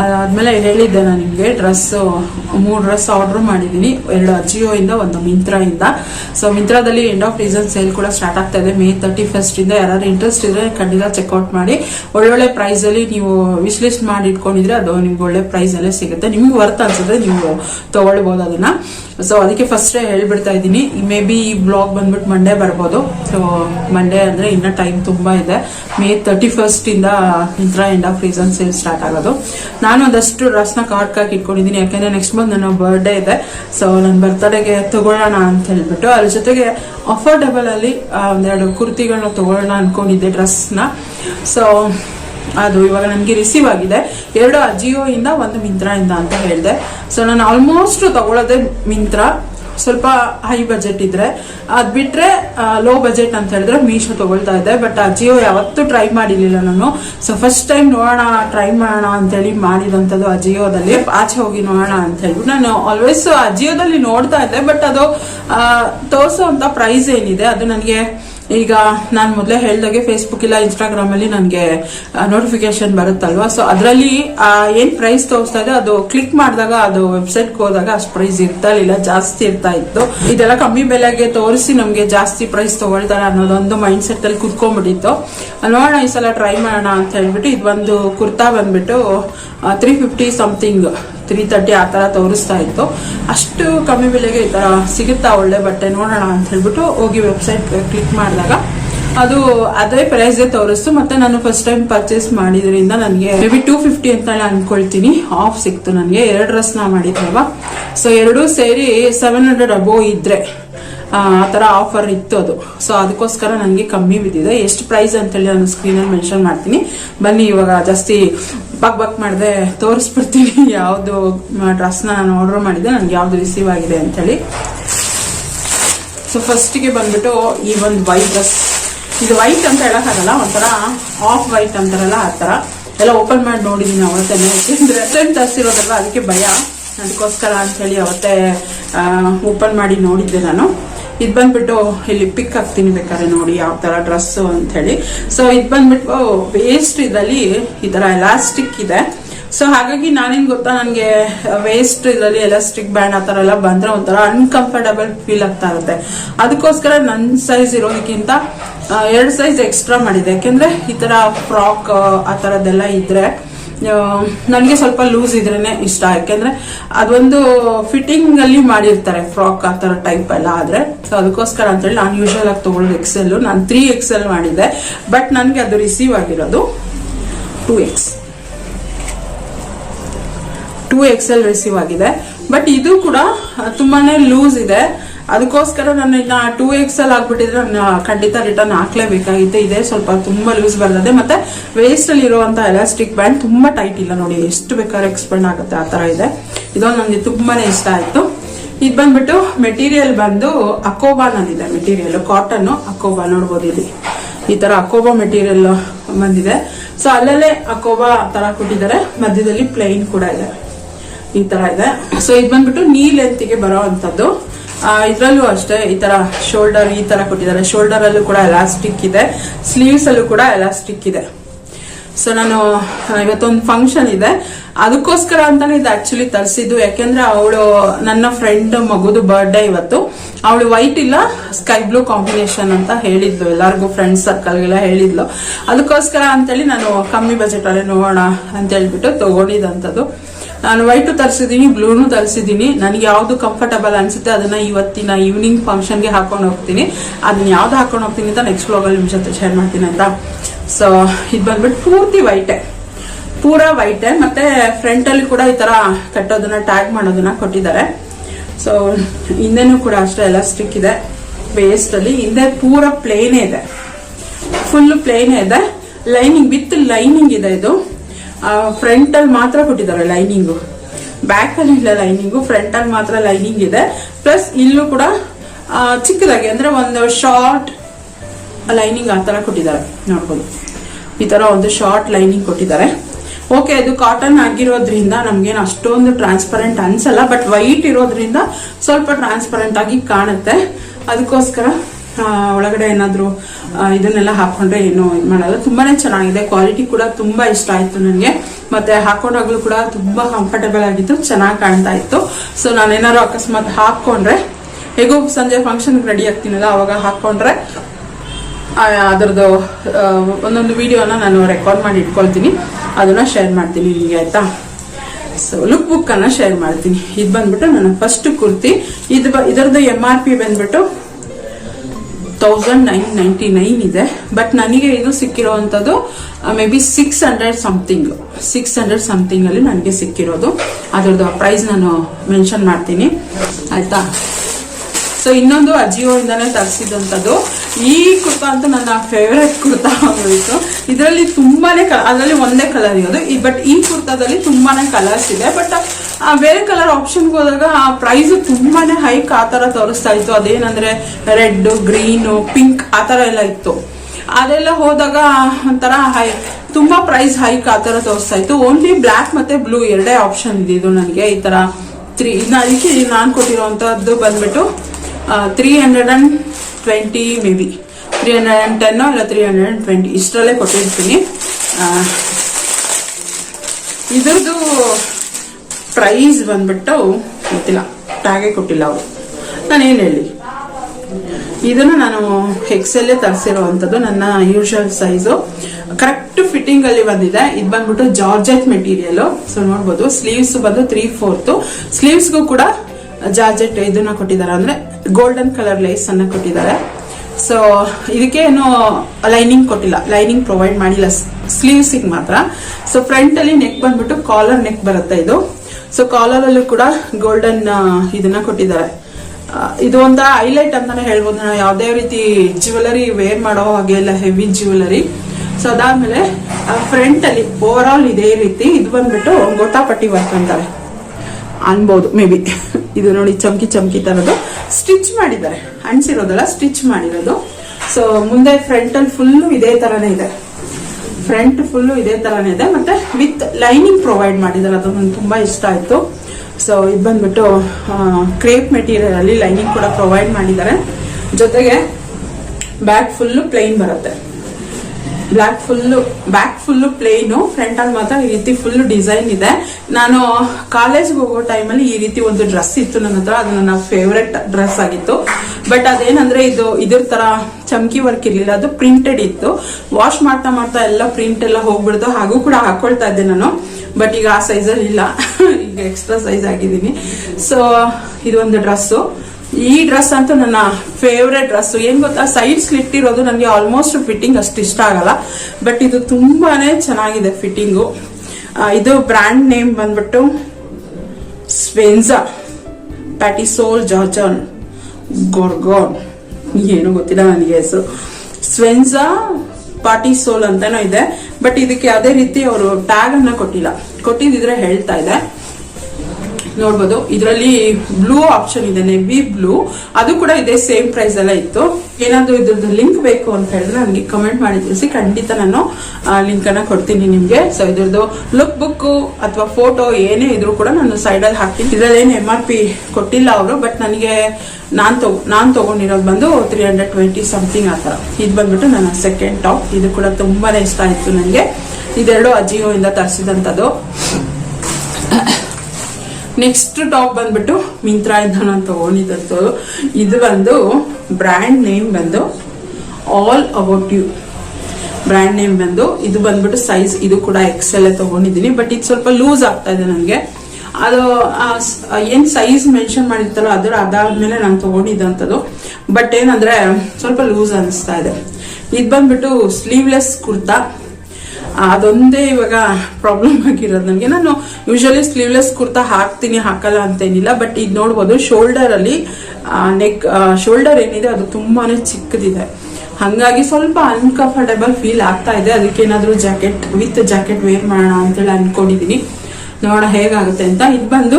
ಅದಾದಮೇಲೆ ಹೇಳಿದ್ದೆ ನಾನು ನಿಮಗೆ ಡ್ರೆಸ್ಸು ಮೂರು ಡ್ರೆಸ್ ಆರ್ಡ್ರ್ ಮಾಡಿದ್ದೀನಿ. ಎರಡು ಅಜಿಯೋಯಿಂದ ಒಂದು ಮಿಂತ್ರಾಯಿಂದ ಸೊ ಮಿಂತ್ರಾದಲ್ಲಿ ಎಂಡ್ ಆಫ್ ಸೀಸನ್ ಸೇಲ್ ಕೂಡ ಸ್ಟಾರ್ಟ್ ಆಗ್ತಾ ಇದೆ. ಮೇ ತರ್ಟಿ ಫಸ್ಟಿಂದ ಯಾರು ಇಂಟ್ರೆಸ್ಟ್ ಇದ್ರೆ ಖಂಡಿತ ಚೆಕ್ಔಟ್ ಮಾಡಿ. ಒಳ್ಳೊಳ್ಳೆ ಪ್ರೈಸಲ್ಲಿ ನೀವು ವಿಶ್ ಲಿಸ್ಟ್ ಮಾಡಿ ಇಟ್ಕೊಂಡಿದ್ರೆ ಅದು ನಿಮ್ಗೆ ಒಳ್ಳೆ ಪ್ರೈಸಲ್ಲೇ ಸಿಗುತ್ತೆ. ನಿಮ್ಗೆ ವರ್ತ್ ಅನ್ಸುತ್ತೆ ನೀವು ತಗೊಳ್ಬೋದು ಅದನ್ನು. ಸೊ ಅದಕ್ಕೆ ಫಸ್ಟೇ ಹೇಳ್ಬಿಡ್ತಾ ಇದ್ದೀನಿ. ಮೇ ಬಿ ಈ ಬ್ಲಾಗ್ ಬಂದ್ಬಿಟ್ಟು ಮಂಡೇ ಬರ್ಬೋದು. ಸೊ ಮಂಡೇ ಅಂದರೆ ಇನ್ನ ಟೈಮ್ ತುಂಬ ಇದೆ. May thirty ಫಸ್ಟಿಂದ Myntra end of season sale start ಆಗೋದು. ನಾನು ಒಂದಷ್ಟು ಡ್ರೆಸ್ನ ಹಾಕಿ ಇಟ್ಕೊಂಡಿದ್ದೀನಿ. ಯಾಕೆಂದ್ರೆ ನೆಕ್ಸ್ಟ್ ಮಂತ್ ನನ್ನ ಬರ್ಡೇ ಇದೆ. ಸೊ ನನ್ನ ಬರ್ತಡೆಗೆ ತಗೊಳ್ಳೋಣ ಅಂತ ಹೇಳ್ಬಿಟ್ಟು ಅದ್ರ ಜೊತೆಗೆ ಅಫೋರ್ಡಬಲ್ ಅಲ್ಲಿ ಒಂದೆರಡು ಕುರ್ತಿಗಳನ್ನ ತಗೊಳ್ಳೋಣ ಅನ್ಕೊಂಡಿದ್ದೆ ಡ್ರೆಸ್ನ ಸೊ ಅದು ಇವಾಗ ನನಗೆ ರಿಸೀವ್ ಆಗಿದೆ. ಎರಡು ಅಜಿಯೋ ಇಂದ ಒಂದು ಮಿಂತ್ರ ಇಂದ ಅಂತ ಹೇಳಿದೆ. ಸೊ ನಾನು ಆಲ್ಮೋಸ್ಟ್ ತಗೊಳ್ಳೋದೇ ಮಿಂತ್ರಾ ಸ್ವಲ್ಪ ಹೈ ಬಜೆಟ್ ಇದ್ರೆ, ಅದ್ ಬಿಟ್ರೆ ಲೋ ಬಜೆಟ್ ಅಂತ ಹೇಳಿದ್ರೆ ಮೀಶೋ ತಗೊಳ್ತಾ ಇದ್ದೆ ಬಟ್ ಅಜಿಯೋ ಯಾವತ್ತೂ ಟ್ರೈ ಮಾಡಿರ್ಲಿಲ್ಲ ನಾನು. ಸೊ ಫಸ್ಟ್ ಟೈಮ್ ನೋಡೋಣ ಟ್ರೈ ಮಾಡೋಣ ಅಂತೇಳಿ ಮಾಡಿದಂಥದ್ದು ಅಜಿಯೋದಲ್ಲಿ ಆಚೆ ಹೋಗಿ ನೋಡೋಣ ಅಂತ ಹೇಳ್ಬಿಟ್ಟು ನಾನು ಆಲ್ವೇಸ್ ಅಜಿಯೋದಲ್ಲಿ ನೋಡ್ತಾ ಇದ್ದೆ. ಬಟ್ ಅದು ತೋರಿಸೋಂಥ ಪ್ರೈಸ್ ಏನಿದೆ, ಅದು ನನಗೆ ಈಗ ನಾನು ಮೊದಲೇ ಹೇಳ್ದಾಗೆ ಫೇಸ್ಬುಕ್ ಇಲ್ಲ ಇನ್ಸ್ಟಾಗ್ರಾಮ್ ಅಲ್ಲಿ ನನಗೆ ನೋಟಿಫಿಕೇಶನ್ ಬರುತ್ತಲ್ವಾ? ಸೊ ಅದರಲ್ಲಿ ಏನ್ ಪ್ರೈಸ್ ತೋರಿಸ್ತಾ ಇದೆ, ಅದು ಕ್ಲಿಕ್ ಮಾಡಿದಾಗ ಅದು ವೆಬ್ಸೈಟ್ಗೆ ಹೋದಾಗ ಅಷ್ಟು ಪ್ರೈಸ್ ಇರ್ತಾ ಇಲ್ಲ, ಜಾಸ್ತಿ ಇರ್ತಾ ಇತ್ತು. ಇದೆಲ್ಲ ಕಮ್ಮಿ ಬೆಲೆಗೆ ತೋರಿಸಿ ನಮಗೆ ಜಾಸ್ತಿ ಪ್ರೈಸ್ ತಗೊಳ್ತಾರೆ ಅನ್ನೋದೊಂದು ಮೈಂಡ್ ಸೆಟ್ ಅಲ್ಲಿ ಕುತ್ಕೊಂಡ್ಬಿಟ್ಟಿತ್ತು. ನೋಡೋಣ ಈ ಸಲ ಟ್ರೈ ಮಾಡೋಣ ಅಂತ ಹೇಳ್ಬಿಟ್ಟು, ಇದು ಒಂದು ಕುರ್ತಾ ಬಂದ್ಬಿಟ್ಟು three fifty something three thirty ಆ ಥರ ತೋರಿಸ್ತಾ ಇತ್ತು. ಅಷ್ಟು ಕಮ್ಮಿ ಬೆಲೆಗೆ ಈ ಥರ ಸಿಗುತ್ತಾ ಒಳ್ಳೆ ಬಟ್ಟೆ ನೋಡೋಣ ಅಂತ ಹೇಳ್ಬಿಟ್ಟು ಹೋಗಿ ವೆಬ್ಸೈಟ್ ಕ್ಲಿಕ್ ಮಾಡಿದಾಗ ಅದು ಅದೇ ಪ್ರೈಸ್ ತೋರಿಸ್ತು. ಮತ್ತೆ ನಾನು ಫಸ್ಟ್ ಟೈಮ್ ಪರ್ಚೇಸ್ ಮಾಡಿದ್ರಿಂದ ನನಗೆ ಮೇ ಬಿ ಟೂ ಫಿಫ್ಟಿ ಅಂತ ಅನ್ಕೊಳ್ತೀನಿ. ಆಫ್ ಸಿಕ್ತು ನನಗೆ. ಎರಡು ಡ್ರೆಸ್ ನಾ ಮಾಡಿದ್ರಲ್ವಾ ಸೊ ಎರಡೂ ಸೇರಿ ಸೆವೆನ್ ಹಂಡ್ರೆಡ್ ಅಬೋ ಇದ್ರೆ, ಆ ಥರ ಆಫರ್ ಇತ್ತು ಅದು. ಸೊ ಅದಕ್ಕೋಸ್ಕರ ನನಗೆ ಕಮ್ಮಿ ಬಿದ್ದಿದೆ. ಎಷ್ಟು ಪ್ರೈಸ್ ಅಂತೇಳಿ ನಾನು ಸ್ಕ್ರೀನಲ್ಲಿ ಮೆನ್ಷನ್ ಮಾಡ್ತೀನಿ. ಬನ್ನಿ, ಇವಾಗ ಜಾಸ್ತಿ ಬಕ್ ಬಕ್ ಮಾಡಿದೆ ತೋರಿಸ್ಬಿಡ್ತೀನಿ. ಯಾವುದು ಡ್ರೆಸ್ನ ನಾನು ಆರ್ಡರ್ ಮಾಡಿದ್ದೆ ನನಗೆ ಯಾವ್ದು ರಿಸೀವ್ ಆಗಿದೆ ಅಂತೇಳಿ. ಸೊ ಫಸ್ಟಿಗೆ ಬಂದ್ಬಿಟ್ಟು ಈ ಒಂದು ವೈಟ್ ಡ್ರೆಸ್ ಇದು ವೈಟ್ ಅಂತ ಹೇಳಕ್ಕಾಗಲ್ಲ, ಒಂಥರ ಆಫ್ ವೈಟ್ ಅಂತಾರಲ್ಲ, ಆ ಥರ. ಎಲ್ಲ ಓಪನ್ ಮಾಡಿ ನೋಡಿದೀನಿ ಅವತ್ತೇನೆ ಯಾಕೆಂದ್ರೆ ಡ್ರೆಸ್ ತರಿಸಿರೋದಲ್ಲ ಅದಕ್ಕೆ ಭಯ. ಅದಕ್ಕೋಸ್ಕರ ಅಂತೇಳಿ ಅವತ್ತೇ ಓಪನ್ ಮಾಡಿ ನೋಡಿದ್ದೆ ನಾನು. ಇದು ಬಂದ್ಬಿಟ್ಟು ಇಲ್ಲಿ ಪಿಕ್ ಹಾಕ್ತೀನಿ ಬೇಕಾದ್ರೆ ನೋಡಿ ಯಾವ ತರ ಡ್ರೆಸ್ ಅಂತ ಹೇಳಿ ಸೊ ಇದು ಬಂದ್ಬಿಟ್ಟು ವೇಸ್ಟ್ ಇದರಲ್ಲಿ ಈ ತರ ಎಲಾಸ್ಟಿಕ್ ಇದೆ. ಸೊ ಹಾಗಾಗಿ ನಾನೇನ್ ಗೊತ್ತಾ ನನಗೆ ವೇಸ್ಟ್ ಇದರಲ್ಲಿ ಎಲಾಸ್ಟಿಕ್ ಬ್ಯಾಂಡ್ ಆ ಥರ ಎಲ್ಲ ಬಂದ್ರೆ ಒಂಥರ ಅನ್ಕಂಫರ್ಟಬಲ್ ಫೀಲ್ ಆಗ್ತಾ ಇರುತ್ತೆ. ಅದಕ್ಕೋಸ್ಕರ ನನ್ನ ಸೈಜ್ ಇರೋದಕ್ಕಿಂತ ಎರಡು ಸೈಜ್ ಎಕ್ಸ್ಟ್ರಾ ಮಾಡಿದೆ. ಯಾಕೆಂದ್ರೆ ಈ ತರ ಫ್ರಾಕ್ ಆ ಥರದ್ದೆಲ್ಲ ಇದ್ರೆ ನನಗೆ ಸ್ವಲ್ಪ ಲೂಸ್ ಇದ್ರೇನೆ ಇಷ್ಟ, ಯಾಕೆಂದ್ರೆ ಅದೊಂದು ಫಿಟ್ಟಿಂಗ್ ಅಲ್ಲಿ ಮಾಡಿರ್ತಾರೆ ಫ್ರಾಕ್ ಆ ತರ ಟೈಪ್ ಎಲ್ಲ ಆದ್ರೆ. ಸೊ ಅದಕ್ಕೋಸ್ಕರ ಅಂತೇಳಿ ನಾನು ಯೂಶಲ್ ಆಗಿ ತಗೊಳ್ಳೋದು ಎಕ್ಸೆಲ್ ನಾನು ತ್ರೀ ಎಕ್ಸೆಲ್ ಮಾಡಿದ್ದೆ ಬಟ್ ನನಗೆ ಅದು ರಿಸೀವ್ ಆಗಿರೋದು two X two XL receive ಆಗಿದೆ ಬಟ್ ಇದು ಕೂಡ ತುಂಬಾ ಲೂಸ್ ಇದೆ. ಅದಕ್ಕೋಸ್ಕರ ನಾನು ಇನ್ನ ಟೂ ಎಕ್ಸ್ ಅಲ್ಲಿ ಹಾಕ್ಬಿಟ್ಟಿದ್ರೆ ನಾನು ಖಂಡಿತ ರಿಟರ್ನ್ ಹಾಕ್ಲೇಬೇಕಾಗಿತ್ತು. ಇದೆ ಸ್ವಲ್ಪ ತುಂಬಾ ಲೂಸ್ ಬರ್ತದೆ. ಮತ್ತೆ ವೇಸ್ಟ್ ಅಲ್ಲಿ ಇರುವಂತ ಎಲಾಸ್ಟಿಕ್ ಬ್ಯಾಂಡ್ ತುಂಬಾ ಟೈಟ್ ಇಲ್ಲ ನೋಡಿ. ಎಷ್ಟು ಬೇಕಾದ್ರೆ ಎಕ್ಸ್ಪೆಂಡ್ ಆಗುತ್ತೆ ಆ ತರ ಇದೆ. ಇದೊಂದು ನನಗೆ ತುಂಬಾನೇ ಇಷ್ಟ ಆಯ್ತು. ಇದು ಬಂದ್ಬಿಟ್ಟು ಮೆಟೀರಿಯಲ್ ಬಂದು ಅಕೋಬಾನಲ್ಲಿದೆ ಮೆಟೀರಿಯಲ್ ಕಾಟನ್ ಅಕೋಬಾ ನೋಡ್ಬೋದು ಇಲ್ಲಿ. ಈ ತರ ಅಕೋಬಾ ಮೆಟೀರಿಯಲ್ ಬಂದಿದೆ. ಸೊ ಅಲ್ಲಲ್ಲೇ ಅಕೋಬಾ ತರ ಕೊಟ್ಟಿದ್ದಾರೆ. ಮಧ್ಯದಲ್ಲಿ ಪ್ಲೈನ್ ಕೂಡ ಇದೆ. ಈ ತರ ಇದೆ. ಸೊ ಇದು ಬಂದ್ಬಿಟ್ಟು ನೀ ಲೆಂತಿಗೆ ಬರೋ ಅಂತದ್ದು ಇದ್ರಲ್ಲೂ ಅಷ್ಟೇ ಈ ತರ ಶೋಲ್ಡರ್ ಈ ತರ ಕೊಟ್ಟಿದ್ದಾರೆ. ಶೋಲ್ಡರ್ ಅಲ್ಲೂ ಕೂಡ ಎಲಾಸ್ಟಿಕ್ ಇದೆ. ಸ್ಲೀವ್ಸ್ ಅಲ್ಲೂ ಕೂಡ ಎಲಾಸ್ಟಿಕ್ ಇದೆ. ಸೊ ನಾನು ಇವತ್ತೊಂದು ಫಂಕ್ಷನ್ ಇದೆ. ಅದಕ್ಕೋಸ್ಕರ ಅಂತಾನೆ ಇದು ಆಕ್ಚುಲಿ ತರಿಸಿದ್ದು. ಯಾಕೆಂದ್ರೆ ಅವಳು ನನ್ನ ಫ್ರೆಂಡ್ ಮಗುದು ಬರ್ಡೇ ಇವತ್ತು. ಅವಳು ವೈಟ್ ಇಲ್ಲ ಸ್ಕೈ ಬ್ಲೂ ಕಾಂಬಿನೇಷನ್ ಅಂತ ಹೇಳಿದ್ಲು. ಎಲ್ಲರಿಗೂ ಸರ್ಕಲ್ ಸರ್ಕಲ್ಗೆಲ್ಲ ಹೇಳಿದ್ಲು. ಅದಕ್ಕೋಸ್ಕರ ಅಂತೇಳಿ ನಾನು ಕಮ್ಮಿ ಬಜೆಟ್ ಅಲ್ಲಿ ನೋಡೋಣ ಅಂತ ಹೇಳ್ಬಿಟ್ಟು ತಗೊಂಡಿದ್ದಂಥದ್ದು. ನಾನು ವೈಟ್ ತರಿಸಿದ್ದೀನಿ ಬ್ಲೂನು ತರಿಸಿದ್ದೀನಿ ನನಗೆ ಯಾವುದು ಕಂಫರ್ಟಬಲ್ ಅನ್ಸುತ್ತೆ ಅದನ್ನ ಇವತ್ತಿನ ಈವ್ನಿಂಗ್ ಫಂಕ್ಷನ್ಗೆ ಹಾಕೊಂಡು ಹೋಗ್ತೀನಿ. ಅದನ್ನ ಯಾವ್ದು ಹಾಕೊಂಡು ಹೋಗ್ತೀನಿ ಅಂತ ನೆಕ್ಸ್ಟ್ ವ್ಲಾಗಲ್ಲಿ ನಿಮ್ ಜೊತೆ ಶೇರ್ ಮಾಡ್ತೀನಿ ಅಂತ ಸೊ ಇದು ಬಂದ್ಬಿಟ್ಟು ಪೂರ್ತಿ ವೈಟೆ ಪೂರ ವೈಟೆ ಮತ್ತೆ ಫ್ರಂಟ್ ಅಲ್ಲಿ ಕೂಡ ಈ ತರ ಕಟ್ಟೋದನ್ನ ಟ್ಯಾಗ್ ಮಾಡೋದನ್ನ ಕೊಟ್ಟಿದ್ದಾರೆ. ಸೊ ಹಿಂದೆನೂ ಕೂಡ ಅಷ್ಟೇ ಎಲಾಸ್ಟಿಕ್ ಇದೆ. ವೇಸ್ಟ್ ಅಲ್ಲಿ. ಹಿಂದೆ ಪೂರ ಪ್ಲೇನೇ ಇದೆ. ಫುಲ್ ಪ್ಲೇನೇ ಇದೆ. ಲೈನಿಂಗ್ ವಿತ್ ಲೈನಿಂಗ್ ಇದೆ ಇದು. ಫ್ರಂಟ್ ಅಲ್ಲಿ ಮಾತ್ರ ಕೊಟ್ಟಿದ್ದಾರೆ ಲೈನಿಂಗು ಬ್ಯಾಕ್ ಅಲ್ಲಿ ಇಲ್ಲ ಲೈನಿಂಗು ಫ್ರಂಟ್ ಅಲ್ಲಿ ಮಾತ್ರ ಲೈನಿಂಗ್ ಇದೆ. ಪ್ಲಸ್ ಇಲ್ಲೂ ಕೂಡ ಚಿಕ್ಕದಾಗಿ, ಅಂದ್ರೆ ಒಂದು ಶಾರ್ಟ್ ಲೈನಿಂಗ್ ಆ ತರ ಕೊಟ್ಟಿದ್ದಾರೆ. ನೋಡ್ಬೋದು. ಈ ತರ ಒಂದು ಶಾರ್ಟ್ ಲೈನಿಂಗ್ ಕೊಟ್ಟಿದ್ದಾರೆ. ಓಕೆ ಇದು ಕಾಟನ್ ಆಗಿರೋದ್ರಿಂದ ನಮ್ಗೇನು ಅಷ್ಟೊಂದು ಟ್ರಾನ್ಸ್ಪರೆಂಟ್ ಅನ್ಸಲ್ಲ ಬಟ್ ವೈಟ್ ಇರೋದ್ರಿಂದ ಸ್ವಲ್ಪ ಟ್ರಾನ್ಸ್ಪರೆಂಟ್ ಆಗಿ ಕಾಣುತ್ತೆ. ಅದಕ್ಕೋಸ್ಕರ ಒಳಗಡೆ ಏನಾದ್ರು ಇದನ್ನೆಲ್ಲ ಹಾಕೊಂಡ್ರೆ ಏನು ಇದು ಮಾಡಲ್ಲ. ತುಂಬಾನೇ ಚೆನ್ನಾಗಿದೆ. ಕ್ವಾಲಿಟಿ ಕೂಡ ತುಂಬಾ ಇಷ್ಟ ಆಯ್ತು ನನಗೆ. ಮತ್ತೆ ಹಾಕೊಂಡಾಗ್ಲೂ ಕೂಡ ತುಂಬಾ ಕಂಫರ್ಟಬಲ್ ಆಗಿತ್ತು. ಚೆನ್ನಾಗಿ ಕಾಣ್ತಾ ಇತ್ತು. ಸೊ ನಾನೇನಾದ್ರು ಅಕಸ್ಮಾತ್ ಹಾಕೊಂಡ್ರೆ, ಹೇಗೂ ಸಂಜೆ ಫಂಕ್ಷನ್ ರೆಡಿ ಆಗ್ತೀನಲ್ಲ, ಅವಾಗ ಹಾಕೊಂಡ್ರೆ ಅದರದ್ದು ಒಂದೊಂದು ವಿಡಿಯೋನ ನಾನು ರೆಕಾರ್ಡ್ ಮಾಡಿ ಇಟ್ಕೊಳ್ತೀನಿ. ಅದನ್ನ ಶೇರ್ ಮಾಡ್ತೀನಿ ನಿಮಗೆ, ಆಯ್ತಾ? ಸೊ ಲುಕ್ ಬುಕ್ ಅನ್ನ ಶೇರ್ ಮಾಡ್ತೀನಿ. ಇದು ಬಂದ್ಬಿಟ್ಟು ನನ್ನ ಫಸ್ಟ್ ಕುರ್ತಿ. ಇದು ಇದರದ್ದು ಎಂ ಆರ್ ಪಿ ಬಂದ್ಬಿಟ್ಟು ತೌಸಂಡ್ ನೈನ್ ನೈಂಟಿ ನೈನ್ ಇದೆ. ಬಟ್ ನನಗೆ ಇದು ಸಿಕ್ಕಿರೋವಂಥದ್ದು maybe six hundred something six hundred ಸಮಥಿಂಗಲ್ಲಿ ನನಗೆ ಸಿಕ್ಕಿರೋದು. ಅದರದ್ದು ಪ್ರೈಸ್ ನಾನು ಮೆನ್ಷನ್ ಮಾಡ್ತೀನಿ. ಆಯ್ತಾ? ಸೊ ಇನ್ನೊಂದು ಅಜಿಯೋ ಇಂದಾನೆ ತರಿಸಿದಂಥದ್ದು. ಈ ಕುರ್ತಾ ಅಂತ ನನ್ನ ಫೇವ್ರೆಟ್ ಕುರ್ತಾ ಆಗೋಯ್ತು ಇದರಲ್ಲಿ ತುಂಬಾನೇ ಕಲರ್ ಅದರಲ್ಲಿ ಒಂದೇ ಕಲರ್ ಇರೋದು. ಬಟ್ ಈ ಕುರ್ತಾದಲ್ಲಿ ತುಂಬಾನೇ ಕಲರ್ಸ್ ಇದೆ. ಬಟ್ ಬೇರೆ ಕಲರ್ ಆಪ್ಷನ್ಗೆ ಹೋದಾಗ ಆ ಪ್ರೈಸ್ ತುಂಬಾನೇ ಹೈಕ್ ಆ ಥರ ತೋರಿಸ್ತಾ ಇತ್ತು. ಅದೇನಂದ್ರೆ ರೆಡ್ ಗ್ರೀನು ಪಿಂಕ್ ಆ ಥರ ಎಲ್ಲ ಇತ್ತು. ಅದೆಲ್ಲ ಹೋದಾಗ ಒಂಥರ ಹೈ, ತುಂಬಾ ಪ್ರೈಸ್ ಹೈಕ್ ಆ ಥರ ತೋರಿಸ್ತಾ ಇತ್ತು. ಓನ್ಲಿ ಬ್ಲ್ಯಾಕ್ ಮತ್ತೆ ಬ್ಲೂ ಎರಡೇ ಆಪ್ಷನ್ ಇದ್ದಿದ್ದು ನನಗೆ. ಈ ತರ ತ್ರೀ ಅದಕ್ಕೆ ನಾನು ಕೊಟ್ಟಿರೋವಂಥದ್ದು ಬಂದ್ಬಿಟ್ಟು three hundred and twenty maybe three hundred and ten ಇಲ್ಲ ತ್ರೀ ಹಂಡ್ರೆಡ್ ಆ್ಯಂಡ್ ಟ್ವೆಂಟಿ ಇಷ್ಟರಲ್ಲೇ ಕೊಟ್ಟಿರ್ತೀನಿ. ಇದರದು ಇದ್ರದ್ದು ಪ್ರೈಸ್ ಬಂದ್ಬಿಟ್ಟು ಗೊತ್ತಿಲ್ಲ. ಟ್ಯಾಗೇ ಕೊಟ್ಟಿಲ್ಲ ಅವರು. ನಾನೇನು ಹೇಳಿ? ಇದನ್ನು ನಾನು ಎಕ್ಸೆಲ್ಲೇ ತರಿಸಿರೋವಂಥದ್ದು ನನ್ನ ಯೂಶಲ್ ಸೈಜು ಕರೆಕ್ಟ್ ಫಿಟ್ಟಿಂಗ್ ಅಲ್ಲಿ ಬಂದಿದೆ. ಇದು ಬಂದ್ಬಿಟ್ಟು ಜಾರ್ಜೆಟ್ ಮೆಟೀರಿಯಲ್ ಸೊ ನೋಡ್ಬೋದು. ಸ್ಲೀವ್ಸ್ ಬಂದು ತ್ರೀ ಫೋರ್ತು ಸ್ಲೀವ್ಸ್ಗೂ ಕೂಡ ಜಾರ್ಜೆಟ್ ಇದನ್ನ ಕೊಟ್ಟಿದ್ದಾರೆ ಅಂದ್ರೆ ಗೋಲ್ಡನ್ ಕಲರ್ ಲೈಸ್ ಅನ್ನ ಕೊಟ್ಟಿದ್ದಾರೆ. ಸೊ ಇದಕ್ಕೆ ಏನು ಲೈನಿಂಗ್ ಕೊಟ್ಟಿಲ್ಲ. ಲೈನಿಂಗ್ ಪ್ರೊವೈಡ್ ಮಾಡಿಲ್ಲ. ಸ್ಲೀವ್ಸಿಗೆ ಮಾತ್ರ. ಸೊ ಫ್ರಂಟ್ ಅಲ್ಲಿ ನೆಕ್ ಬಂದ್ಬಿಟ್ಟು ಕಾಲರ್ ನೆಕ್ ಬರುತ್ತೆ ಇದು. ಸೊ ಕಾಲರ್ ಅಲ್ಲೂ ಕೂಡ ಗೋಲ್ಡನ್ ಇದನ್ನ ಕೊಟ್ಟಿದ್ದಾರೆ. ಇದು ಒಂಥರ ಹೈಲೈಟ್ ಅಂತಾನೆ ಹೇಳ್ಬೋದು. ನಾವು ಯಾವುದೇ ರೀತಿ ಜ್ಯುವೆಲರಿ ವೇರ್ ಮಾಡೋ ಹಾಗೆ ಎಲ್ಲ ಹೆವಿ ಜ್ಯುವೆಲರಿ ಸೊ ಅದಾದ್ಮೇಲೆ ಫ್ರಂಟ್ ಅಲ್ಲಿ ಓವರ್ ಆಲ್ ಇದೇ ರೀತಿ ಇದು ಬಂದ್ಬಿಟ್ಟು ಗೊತ್ತಾಪಟ್ಟಿ ವರ್ಕ್ ಅಂತಾರೆ. ಅನ್ಬೋದು. ಮೇ ಬಿ ಇದು ನೋಡಿ ಚಮಕಿ ಚಮಕಿ ತರದು. ಸ್ಟಿಚ್ ಮಾಡಿದ್ದಾರೆ. ಅಣ್ಸಿರೋದಲ್ಲ ಸ್ಟಿಚ್ ಮಾಡಿರೋದು. ಸೊ ಮುಂದೆ ಫ್ರಂಟ್ ಅಲ್ಲಿ ಫುಲ್ಲು ಇದೇ ತರನೇ ಇದೆ. ಫ್ರಂಟ್ ಫುಲ್ಲು ಇದೇ ತರನೇ ಇದೆ. ಮತ್ತೆ ವಿತ್ ಲೈನಿಂಗ್ ಪ್ರೊವೈಡ್ ಮಾಡಿದ್ದಾರೆ. ಅದು ನಂಗೆ ತುಂಬಾ ಇಷ್ಟ ಆಯ್ತು. ಸೊ ಇದು ಬಂದ್ಬಿಟ್ಟು ಕ್ರೇಪ್ ಮೆಟೀರಿಯಲ್ ಅಲ್ಲಿ ಲೈನಿಂಗ್ ಕೂಡ ಪ್ರೊವೈಡ್ ಮಾಡಿದ್ದಾರೆ. ಜೊತೆಗೆ ಬ್ಯಾಕ್ ಫುಲ್ಲು ಪ್ಲೈನ್ ಬರುತ್ತೆ. Black full back full plain front ಅಲ್ಲಿ ಮಾತ್ರ ಈ ರೀತಿ ಫುಲ್ ಡಿಸೈನ್ ಇದೆ. ನಾನು ಕಾಲೇಜ್ಗೆ ಹೋಗೋ ಟೈಮಲ್ಲಿ ಈ ರೀತಿ ಒಂದು ಡ್ರೆಸ್ ಇತ್ತು ನನ್ನ ಹತ್ರ. ಅದು ನನ್ನ ಫೇವ್ರೆಟ್ ಡ್ರೆಸ್ ಆಗಿತ್ತು. ಬಟ್ ಅದೇನಂದ್ರೆ ಇದು, ಇದ್ರ ತರ ಚಮಕಿ ವರ್ಕ್ ಇರಲಿಲ್ಲ. ಅದು ಪ್ರಿಂಟೆಡ್ ಇತ್ತು. ವಾಶ್ ಮಾಡ್ತಾ ಮಾಡ್ತಾ ಎಲ್ಲ ಪ್ರಿಂಟ್ ಎಲ್ಲ ಹೋಗ್ಬಿಡ್ತು ಹಾಗೂ ಕೂಡ ಹಾಕೊಳ್ತಾ ಇದ್ದೆ ನಾನು. ಬಟ್ ಈಗ ಆ ಸೈಜಲ್ಲಿ ಇಲ್ಲ. ಈಗ ಎಕ್ಸ್ಟ್ರಾ ಸೈಜ್ ಆಗಿದ್ದೀನಿ. ಸೊ ಇದೊಂದು ಡ್ರೆಸ್ಸು ಈ ಡ್ರೆಸ್ ಅಂತೂ ನನ್ನ ಫೇವ್ರೆಟ್ ಡ್ರೆಸ್ ಏನ್ ಗೊತ್ತಾ? ಸೈಡ್ ಸ್ಲಿಟ್ ಇರೋದು ನನಗೆ ಆಲ್ಮೋಸ್ಟ್ ಫಿಟ್ಟಿಂಗ್ ಅಷ್ಟು ಇಷ್ಟ ಆಗಲ್ಲ. ಬಟ್ ಇದು ತುಂಬಾನೇ ಚೆನ್ನಾಗಿದೆ ಫಿಟ್ಟಿಂಗು ಇದು ಬ್ರ್ಯಾಂಡ್ ನೇಮ್ ಬಂದ್ಬಿಟ್ಟು ಸ್ವೆನ್ಸಾ ಪ್ಯಾಟಿಸೋಲ್ ಜಾರ್ಜನ್ ಗೊರ್ಗೋನ್ ಏನು ಗೊತ್ತಿಲ್ಲ ನನಗೆ ಹೆಸರು. ಸ್ವೆನ್ಸಾ ಪಾಟಿಸೋಲ್ ಅಂತಾನು ಇದೆ. ಬಟ್ ಇದಕ್ಕೆ ಯಾವುದೇ ರೀತಿ ಅವರು ಟ್ಯಾಗ್ ಅನ್ನ ಕೊಟ್ಟಿಲ್ಲ. ಕೊಟ್ಟಿದ್ರೆ ಹೇಳ್ತಾ ಇದೆ ನೋಡ್ಬೋದು. ಇದರಲ್ಲಿ ಬ್ಲೂ ಆಪ್ಷನ್ ಇದೆ ನೆವಿ ಬ್ಲೂ ಅದು ಕೂಡ ಇದೆ ಸೇಮ್ ಪ್ರೈಸ್ ಎಲ್ಲ ಇತ್ತು. ಏನಾದ್ರೂ ಇದ್ರದ್ದು ಲಿಂಕ್ ಬೇಕು ಅಂತ ಹೇಳಿದ್ರೆ ನನಗೆ ಕಮೆಂಟ್ ಮಾಡಿ ತಿಳಿಸಿ. ಖಂಡಿತ ನಾನು ಲಿಂಕ್ ಅನ್ನ ಕೊಡ್ತೀನಿ ನಿಮ್ಗೆ. ಸೊ ಇದ್ರದ್ದು ಲುಕ್ ಬುಕ್ ಅಥವಾ ಫೋಟೋ ಏನೇ ಇದ್ರು ಕೂಡ ನಾನು ಸೈಡ್ ಅಲ್ಲಿ ಹಾಕ್ತೀನಿ. ಇದ್ರಲ್ಲಿ ಏನು ಎಂ ಆರ್ ಪಿ ಕೊಟ್ಟಿಲ್ಲ ಅವರು ಬಟ್ ನನಗೆ ನಾನ್ ತಗೋ ನಾನ್ ತಗೊಂಡಿರೋದು ಬಂದು ತ್ರೀ ಹಂಡ್ರೆಡ್ ಟ್ವೆಂಟಿ ಸಮಥಿಂಗ್ ಆ ಥರ. ಇದು ಬಂದ್ಬಿಟ್ಟು ನನ್ನ ಸೆಕೆಂಡ್ ಟಾಪ್ ಇದು ಕೂಡ ತುಂಬಾನೇ ಇಷ್ಟ ಆಯ್ತು ನನಗೆ. ಇದೆರಡು ಅಜಿಯೋ ಇಂದ ತರಿಸಿದಂಥದ್ದು. ನೆಕ್ಸ್ಟ್ ಟಾಪ್ ಬಂದ್ಬಿಟ್ಟು ಮಿಂತ್ರಾ ಇಂದ ನಾನು ತಗೊಂಡಿದ್ದು ಇದು ಬಂದು ಬ್ರ್ಯಾಂಡ್ ನೇಮ್ ಬಂದು all about you brand name ಬಂದು ಇದು ಬಂದ್ಬಿಟ್ಟು ಸೈಜ್ ಇದು ಕೂಡ ಎಕ್ಸೆಲ್ ತಗೊಂಡಿದ್ದೀನಿ ಬಟ್ ಇದು ಸ್ವಲ್ಪ ಲೂಸ್ ಆಗ್ತಾ ಇದೆ ನನಗೆ ಅದು ಏನ್ ಸೈಜ್ ಮೆನ್ಷನ್ ಮಾಡಿರ್ತಾರೋ ಅದ್ರ, ಅದಾದ್ಮೇಲೆ ನಾನು ತಗೊಂಡಿದ್ದಂಥದ್ದು ಬಟ್ ಏನಂದ್ರೆ ಸ್ವಲ್ಪ ಲೂಸ್ ಅನಿಸ್ತಾ ಇದೆ. ಇದು ಬಂದ್ಬಿಟ್ಟು ಸ್ಲೀವ್ಲೆಸ್ ಕುರ್ತಾ. ಅದೊಂದೇ ಇವಾಗ ಪ್ರಾಬ್ಲಮ್ ಆಗಿರೋದು ನನಗೆ. ನಾನು ಯೂಶಲಿ ಸ್ಲೀವ್ಲೆಸ್ ಕುರ್ತಾ ಹಾಕ್ತೀನಿ ಹಾಕಲ್ಲ ಅಂತೇನಿಲ್ಲ ಬಟ್ ಇದು ನೋಡ್ಬೋದು ಶೋಲ್ಡರ್ ಅಲ್ಲಿ ನೆಕ್ ಶೋಲ್ಡರ್ ಏನಿದೆ ಅದು ತುಂಬಾನೇ ಚಿಕ್ಕದಿದೆ. ಹಂಗಾಗಿ ಸ್ವಲ್ಪ ಅನ್ಕಂಫರ್ಟೇಬಲ್ ಫೀಲ್ ಆಗ್ತಾ ಇದೆ. ಅದಕ್ಕೆ ಏನಾದ್ರೂ ಜಾಕೆಟ್ ವಿತ್ ಜಾಕೆಟ್ ವೇರ್ ಮಾಡೋಣ ಅಂತೇಳಿ ಅನ್ಕೊಂಡಿದೀನಿ. ನೋಡೋಣ ಹೇಗಾಗುತ್ತೆ ಅಂತ. ಇದು ಬಂದು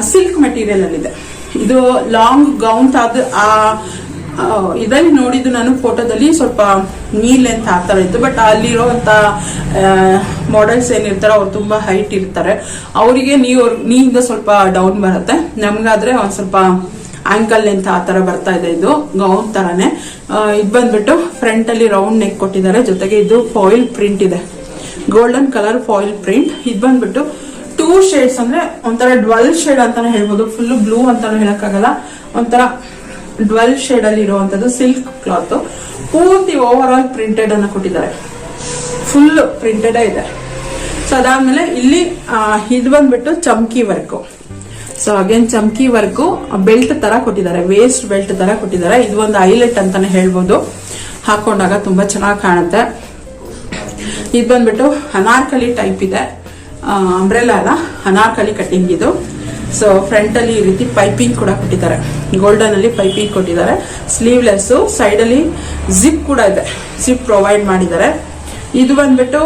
ಸಿಲ್ಕ್ ಮೆಟೀರಿಯಲ್ ಅಲ್ಲಿದೆ. ಇದು ಲಾಂಗ್ ಗೌನ್ ಆ, ಇದರಲ್ಲಿ ನೋಡಿದ್ದು ನಾನು ಫೋಟೋದಲ್ಲಿ ಸ್ವಲ್ಪ ನೀರ್ ಲೆಂತ್ ಆ ಥರ ಇತ್ತು ಬಟ್ ಅಲ್ಲಿರುವಂತ ಮಾಡೆಲ್ಸ್ ಏನಿರ್ತಾರೋ ಅವ್ರು ತುಂಬಾ ಹೈಟ್ ಇರ್ತಾರೆ. ಅವರಿಗೆ ನೀ ನೀಯಿಂದ ಸ್ವಲ್ಪ ಡೌನ್ ಬರುತ್ತೆ. ನಮ್ಗಾದ್ರೆ ಒಂದ್ ಸ್ವಲ್ಪ ಆಂಕಲ್ ಲೆಂತ್ ಆ ತರ ಬರ್ತಾ ಇದೆ ಇದು ಗೌನ್ ತರಾನೇ. ಇದು ಬಂದ್ಬಿಟ್ಟು ಫ್ರಂಟ್ ಅಲ್ಲಿ ರೌಂಡ್ ನೆಕ್ ಕೊಟ್ಟಿದ್ದಾರೆ. ಜೊತೆಗೆ ಇದು ಫಾಯಿಲ್ ಪ್ರಿಂಟ್ ಇದೆ. ಗೋಲ್ಡನ್ ಕಲರ್ ಫಾಯಿಲ್ ಪ್ರಿಂಟ್ ಇದು ಬಂದ್ಬಿಟ್ಟು ಟೂ ಶೇಡ್ಸ್ ಅಂದ್ರೆ ಒಂಥರ ಡ್ವೆಲ್ ಶೇಡ್ ಅಂತಾನೆ ಹೇಳ್ಬೋದು. ಫುಲ್ ಬ್ಲೂ ಅಂತಾನು ಹೇಳಕ್ಕಾಗಲ್ಲ. ಒಂಥರ ಡ್ವೆಲ್ ಶೇಡ್ ಅಲ್ಲಿ ಇರುವಂತದ್ದು ಸಿಲ್ಕ್ ಕ್ಲಾತ್. ಪೂರ್ತಿ ಓವರ್ ಆಲ್ ಪ್ರಿಂಟೆಡ್ ಅನ್ನ ಕೊಟ್ಟಿದ್ದಾರೆ. ಫುಲ್ ಪ್ರಿಂಟೆಡ್ ಇದೆ. ಸೊ ಅದಾದ್ಮೇಲೆ ಇಲ್ಲಿ ಇದು ಬಂದ್ಬಿಟ್ಟು ಚಮ್ಕಿ ವರ್ಕ್. ಸೊ ಅಗೇನ್ ಚಮ್ಕಿ ವರ್ಕ್ ಬೆಲ್ಟ್ ತರ ಕೊಟ್ಟಿದ್ದಾರೆ. ವೇಸ್ಟ್ ಬೆಲ್ಟ್ ತರ ಕೊಟ್ಟಿದ್ದಾರೆ. ಇದು ಒಂದು ಐಲೆಟ್ ಅಂತಾನೆ ಹೇಳ್ಬೋದು. ಹಾಕೊಂಡಾಗ ತುಂಬಾ ಚೆನ್ನಾಗಿ ಕಾಣುತ್ತೆ. ಇದು ಬಂದ್ಬಿಟ್ಟು ಅನಾರ್ಕಲಿ ಟೈಪ್ ಇದೆ. ಅಂಬ್ರೆಲಾ ಅಲ್ಲ. ಅನಾರ್ಕಲಿ ಕಟ್ಟಿಂಗ್ ಇದು. ಸೊ ಫ್ರಂಟ್ ಅಲ್ಲಿ ಈ ರೀತಿ ಪೈಪಿಂಗ್ ಕೂಡ ಕೊಟ್ಟಿದ್ದಾರೆ. ಗೋಲ್ಡನ್ ಅಲ್ಲಿ ಪೈಪಿಂಗ್ ಕೊಟ್ಟಿದ್ದಾರೆ. ಸ್ಲೀವ್ಲೆಸ್ ಸೈಡ್ ಅಲ್ಲಿ ಜಿಪ್ ಕೂಡ ಇದೆ. ಜಿಪ್ ಪ್ರೊವೈಡ್ ಮಾಡಿದ್ದಾರೆ. ಇದು ಬಂದ್ಬಿಟ್ಟು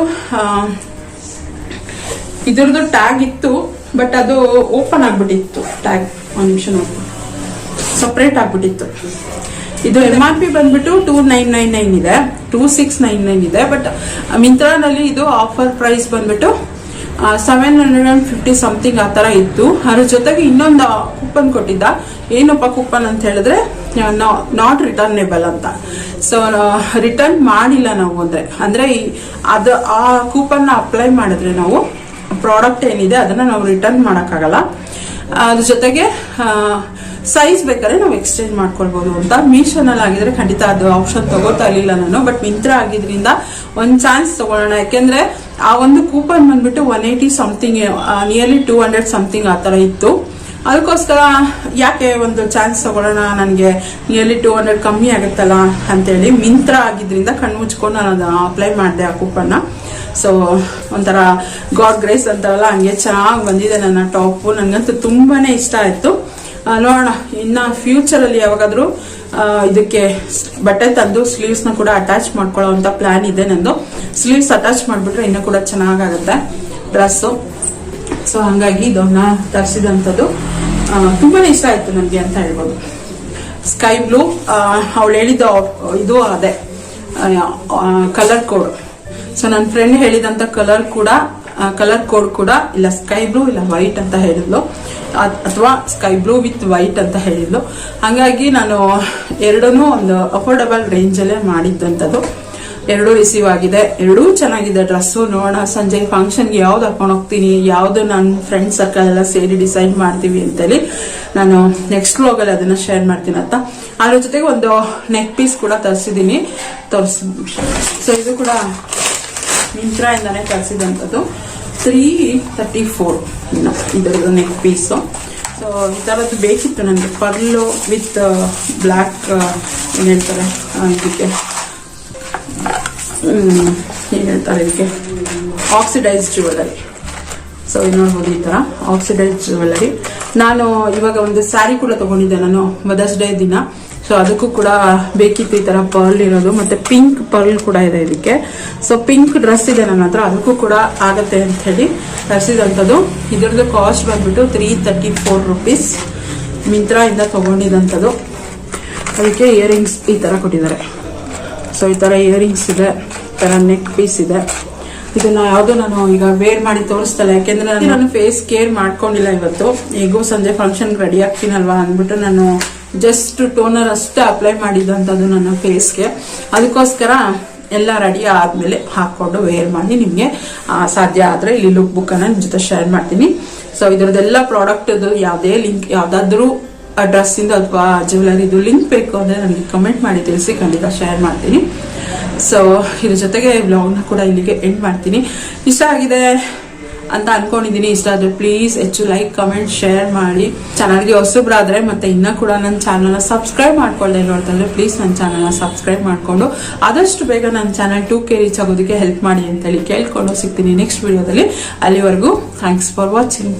ಇದ್ರದ್ದು ಟ್ಯಾಗ್ ಇತ್ತು ಬಟ್ ಅದು ಓಪನ್ ಆಗ್ಬಿಟ್ಟಿತ್ತು. ಟ್ಯಾಗ್ ಒಂದು ನಿಮಿಷ ನೋಡ್ಕೊಂಡು ಸಪ್ರೇಟ್ ಆಗ್ಬಿಟ್ಟಿತ್ತು. ಇದು ಎಂ ಆರ್ ಪಿ ಬಂದ್ಬಿಟ್ಟು ಟೂ ನೈನ್ ನೈನ್ ನೈನ್ ಇದೆ. ಟೂ ಸಿಕ್ಸ್ ನೈನ್ ನೈನ್ ಇದೆ ಬಟ್ ಮಿಂತ್ರಾನಲ್ಲಿ ಇದು ಆಫರ್ ಪ್ರೈಸ್ ಬಂದ್ಬಿಟ್ಟು seven hundred and fifty something ಆ ಥರ ಇತ್ತು. ಅದ್ರ ಜೊತೆಗೆ ಇನ್ನೊಂದು ಕೂಪನ್ ಕೊಟ್ಟಿದ್ದ. ಏನಪ್ಪ ಕೂಪನ್ ಅಂತ ಹೇಳಿದ್ರೆ ನಾಟ್ ರಿಟರ್ನೇಬಲ್ ಅಂತ. ಸೊ ರಿಟರ್ನ್ ಮಾಡಿಲ್ಲ ನಾವು ಅಂದ್ರೆ. ಅಂದ್ರೆ ಈ- ಅದು ಆ ಕೂಪನ್ನ ಅಪ್ಲೈ ಮಾಡಿದ್ರೆ ನಾವು ಪ್ರಾಡಕ್ಟ್ ಏನಿದೆ ಅದನ್ನ ನಾವು ರಿಟರ್ನ್ ಮಾಡೋಕ್ಕಾಗಲ್ಲ. ಅದ್ರ ಜೊತೆಗೆ ಸೈಜ್ ಬೇಕಾದ್ರೆ ನಾವು ಎಕ್ಸ್ಚೇಂಜ್ ಮಾಡ್ಕೊಳ್ಬಹುದು ಅಂತ. ಮೀಶೋನಲ್ಲಿ ಆಗಿದ್ರೆ ಖಂಡಿತ ಅದು ಆಪ್ಷನ್ ತಗೋತಾ ಇರಲಿಲ್ಲ ನಾನು. ಬಟ್ ಮಿಂತ್ರ ಆಗಿದ್ರಿಂದ ಒಂದು ಚಾನ್ಸ್ ತಗೊಳ್ಳೋಣ. ಯಾಕೆಂದ್ರೆ ಆ ಒಂದು ಕೂಪನ್ ಬಂದ್ಬಿಟ್ಟು one eighty something nearly two hundred something ಆ ಥರ ಇತ್ತು. ಅದಕ್ಕೋಸ್ಕರ ಯಾಕೆ ಒಂದು ಚಾನ್ಸ್ ತಗೊಳ್ಳೋಣ? ನನಗೆ ನಿಯರ್ಲಿ ಟೂ ಹಂಡ್ರೆಡ್ ಕಮ್ಮಿ ಆಗುತ್ತಲ್ಲ ಅಂತೇಳಿ ಮಿಂತ್ರ ಆಗಿದ್ರಿಂದ ಕಣ್ಣು ಮುಚ್ಕೊಂಡು ನಾನು ಅದನ್ನ ಅಪ್ಲೈ ಮಾಡಿದೆ ಆ ಕೂಪನ್ನ ಸೊ ಒಂಥರ ಗಾಡ್ ಗ್ರೇಸ್ ಅಂತಾರಲ್ಲ, ಹಂಗೆ ಚೆನ್ನಾಗಿ ಬಂದಿದೆ ನನ್ನ ಟಾಪು. ನನಗಂತೂ ತುಂಬಾನೇ ಇಷ್ಟ ಆಯ್ತು. ನೋಡೋಣ. ಇನ್ನ ಫ್ಯೂಚರ್ ಅಲ್ಲಿ ಯಾವಾಗಾದ್ರೂ ಇದಕ್ಕೆ ಬಟ್ಟೆ ತಂದು ಸ್ಲೀವ್ಸ್ನ ಕೂಡ ಅಟ್ಯಾಚ್ ಮಾಡ್ಕೊಳ್ಳೋ ಅಂತ ಪ್ಲಾನ್ ಇದೆ ನಂದು. ಸ್ಲೀವ್ಸ್ ಅಟ್ಯಾಚ್ ಮಾಡ್ಬಿಟ್ರೆ ಇನ್ನೂ ಕೂಡ ಚೆನ್ನಾಗಾಗತ್ತೆ ಡ್ರೆಸ್ಸು ಸೊ ಹಂಗಾಗಿ ಇದನ್ನ ತರಿಸಿದಂಥದ್ದು. ತುಂಬಾನೇ ಇಷ್ಟ ಆಯ್ತು ನನಗೆ ಅಂತ ಹೇಳ್ಬೋದು. ಸ್ಕೈ ಬ್ಲೂ ಅವಳು ಹೇಳಿದ ಇದು ಅದೇ. ಕಲರ್ ಕೋಡ್ ಸೊ ನನ್ನ ಫ್ರೆಂಡ್ ಹೇಳಿದಂತ ಕಲರ್ ಕೂಡ ಕಲರ್ ಕೋಡ್ ಕೂಡ ಇಲ್ಲ ಸ್ಕೈ ಬ್ಲೂ ಇಲ್ಲ ವೈಟ್ ಅಂತ ಹೇಳಿದ್ಲು. ಅಥವಾ ಸ್ಕೈ ಬ್ಲೂ ವಿತ್ ವೈಟ್ ಅಂತ ಹೇಳಿದ್ಲು. ಹಾಗಾಗಿ ನಾನು ಎರಡೂ ಒಂದು ಅಫೋರ್ಡಬಲ್ ರೇಂಜಲ್ಲೇ ಮಾಡಿದ್ದಂಥದ್ದು. ಎರಡೂ ರಿಸೀವ್ ಆಗಿದೆ. ಎರಡೂ ಚೆನ್ನಾಗಿದೆ ಡ್ರೆಸ್ಸು ನೋಡೋಣ, ಸಂಜೆ ಫಂಕ್ಷನ್ಗೆ ಯಾವ್ದು ಹಾಕೊಂಡು ಹೋಗ್ತೀನಿ, ಯಾವ್ದು ನನ್ನ ಫ್ರೆಂಡ್ ಸರ್ಕಲ್ ಎಲ್ಲ ಸೇರಿ ಡಿಸೈಡ್ ಮಾಡ್ತೀವಿ ಅಂತೇಳಿ ನಾನು ನೆಕ್ಸ್ಟ್ ವ್ಲಾಗಲ್ಲಿ ಅದನ್ನ ಶೇರ್ ಮಾಡ್ತೀನಿ ಅಂತ ಅದ್ರ ಜೊತೆಗೆ ಒಂದು ನೆಕ್ ಪೀಸ್ ಕೂಡ ತರಿಸಿದ್ದೀನಿ. ತೋರಿಸ್ ಸೊ ಇದು ಕೂಡ ಮಿಂತ್ರ ಇಂದಾನೆ ತರಿಸಿದಂಥದ್ದು. ತ್ರೀ ತರ್ಟಿ ಫೋರ್ ಇದರದ್ದು ನೆಕ್ ಪೀಸು ಸೊ ಈ ಥರದ್ದು ಬೇಕಿತ್ತು ನನಗೆ ಪರ್ಲು ವಿತ್ ಬ್ಲ್ಯಾಕ್ ಏನು ಹೇಳ್ತಾರೆ ಇದಕ್ಕೆ. ಏನು ಹೇಳ್ತಾರೆ ಇದಕ್ಕೆ? ಆಕ್ಸಿಡೈಸ್ ಜ್ಯುವೆಲರಿ ಸೊ ಇದು ನೋಡ್ಬೋದು ಈ ತರ. ಆಕ್ಸಿಡೈಸ್ ಜ್ಯುವೆಲರಿ ನಾನು ಇವಾಗ ಒಂದು ಸ್ಯಾರಿ ಕೂಡ ತಗೊಂಡಿದ್ದೆ ನಾನು ಮದರ್ಸ್ ಡೇ ದಿನ. ಸೊ ಅದಕ್ಕೂ ಕೂಡ ಬೇಕಿತ್ತು ಈ ತರ ಪರ್ಲ್ ಇರೋದು. ಮತ್ತೆ ಪಿಂಕ್ ಪರ್ಲ್ ಕೂಡ ಇದೆ ಇದಕ್ಕೆ. ಸೊ ಪಿಂಕ್ ಡ್ರೆಸ್ ಇದೆ ನನ್ನ ಹತ್ರ. ಅದಕ್ಕೂ ಕೂಡ ಆಗತ್ತೆ ಅಂತ ಹೇಳಿ ತರಿಸಿದಂಥದ್ದು. ಇದ್ರದ್ದು ಕಾಸ್ಟ್ ಬಂದ್ಬಿಟ್ಟು three thirty four rupees Myntra ಇಂದ ತಗೊಂಡಿದಂಥದ್ದು. ಅದಕ್ಕೆ ಇಯರಿಂಗ್ಸ್ ಈ ತರ ಕೊಟ್ಟಿದ್ದಾರೆ. ಸೊ ಈ ತರ ಇಯರಿಂಗ್ಸ್ ಇದೆ. ಈ ತರ ನೆಕ್ ಪೀಸ್ ಇದೆ. ಇದನ್ನ ಯಾವ್ದು ನಾನು ಈಗ ವೇರ್ ಮಾಡಿ ತೋರಿಸ್ತಲ್ಲ ಯಾಕೆಂದ್ರೆ ನಾನು- ನಾನು ಫೇಸ್ ಕೇರ್ ಮಾಡ್ಕೊಂಡಿಲ್ಲ ಇವತ್ತು. ಹೇಗೂ ಸಂಜೆ ಫಂಕ್ಷನ್ ರೆಡಿ ಆಗ್ತೀನಲ್ವಾ ಅಂದ್ಬಿಟ್ಟು ನಾನು ಜಸ್ಟ್ ಟೋನರ್ ಅಷ್ಟೇ ಅಪ್ಲೈ ಮಾಡಿದಂಥದ್ದು ನನ್ನ ಫೇಸ್ಗೆ ಅದಕ್ಕೋಸ್ಕರ ಎಲ್ಲ ರೆಡಿ ಆದಮೇಲೆ ಹಾಕೊಂಡು ವೇರ್ ಮಾಡಿ ನಿಮಗೆ ಸಾಧ್ಯ ಆದರೆ ಇಲ್ಲಿ ಲುಕ್ ಬುಕ್ಕನ್ನು ನಿಮ್ಮ ಜೊತೆ ಶೇರ್ ಮಾಡ್ತೀನಿ. ಸೊ ಇದರದ್ದೆಲ್ಲ ಪ್ರಾಡಕ್ಟ್ ಯಾವುದೇ ಲಿಂಕ್ ಯಾವುದಾದ್ರೂ ಡ್ರೆಸ್ ಇಂದ ಅಥವಾ ಜ್ಯುವೆಲರಿದು ಲಿಂಕ್ ಬೇಕು ಅಂದರೆ ನನಗೆ ಕಮೆಂಟ್ ಮಾಡಿ ತಿಳಿಸಿ ಖಂಡಿತ ಶೇರ್ ಮಾಡ್ತೀನಿ. ಸೊ ಇದ್ರ ಜೊತೆಗೆ ಬ್ಲಾಗ್ನ ಕೂಡ ಇಲ್ಲಿಗೆ ಎಂಡ್ ಮಾಡ್ತೀನಿ. ಇಷ್ಟ ಆಗಿದೆ. ಅಂತ ಅನ್ಕೊಂಡಿದ್ದೀನಿ ಇಷ್ಟ ಆದ್ರೆ ಪ್ಲೀಸ್ ಹೆಚ್ಚು ಲೈಕ್ ಕಮೆಂಟ್ ಶೇರ್ ಮಾಡಿ. ಚಾನಲ್ಗೆ ಹೊಸಬ್ರಾದ್ರೆ ಮತ್ತೆ ಇನ್ನ ಕೂಡ ನನ್ನ ಚಾನಲ್ನ ಸಬ್ಸ್ಕ್ರೈಬ್ ಮಾಡ್ಕೊಳ್ಳದೆ ನೋಡ್ತಂದ್ರೆ ಪ್ಲೀಸ್ ನನ್ನ ಚಾನಲ್ನ ಸಬ್ಸ್ಕ್ರೈಬ್ ಮಾಡ್ಕೊಂಡು. ಆದಷ್ಟು ಬೇಗ ನನ್ನ ಚಾನಲ್ ಟೂ ಕೆ ರೀಚ್ ಆಗೋದಕ್ಕೆ ಹೆಲ್ಪ್ ಮಾಡಿ ಅಂತೇಳಿ ಕೇಳ್ಕೊಂಡು ಸಿಗ್ತೀನಿ ನೆಕ್ಸ್ಟ್ ವಿಡಿಯೋದಲ್ಲಿ ಅಲ್ಲಿವರೆಗೂ ಥ್ಯಾಂಕ್ಸ್ ಫಾರ್ ವಾಚಿಂಗ್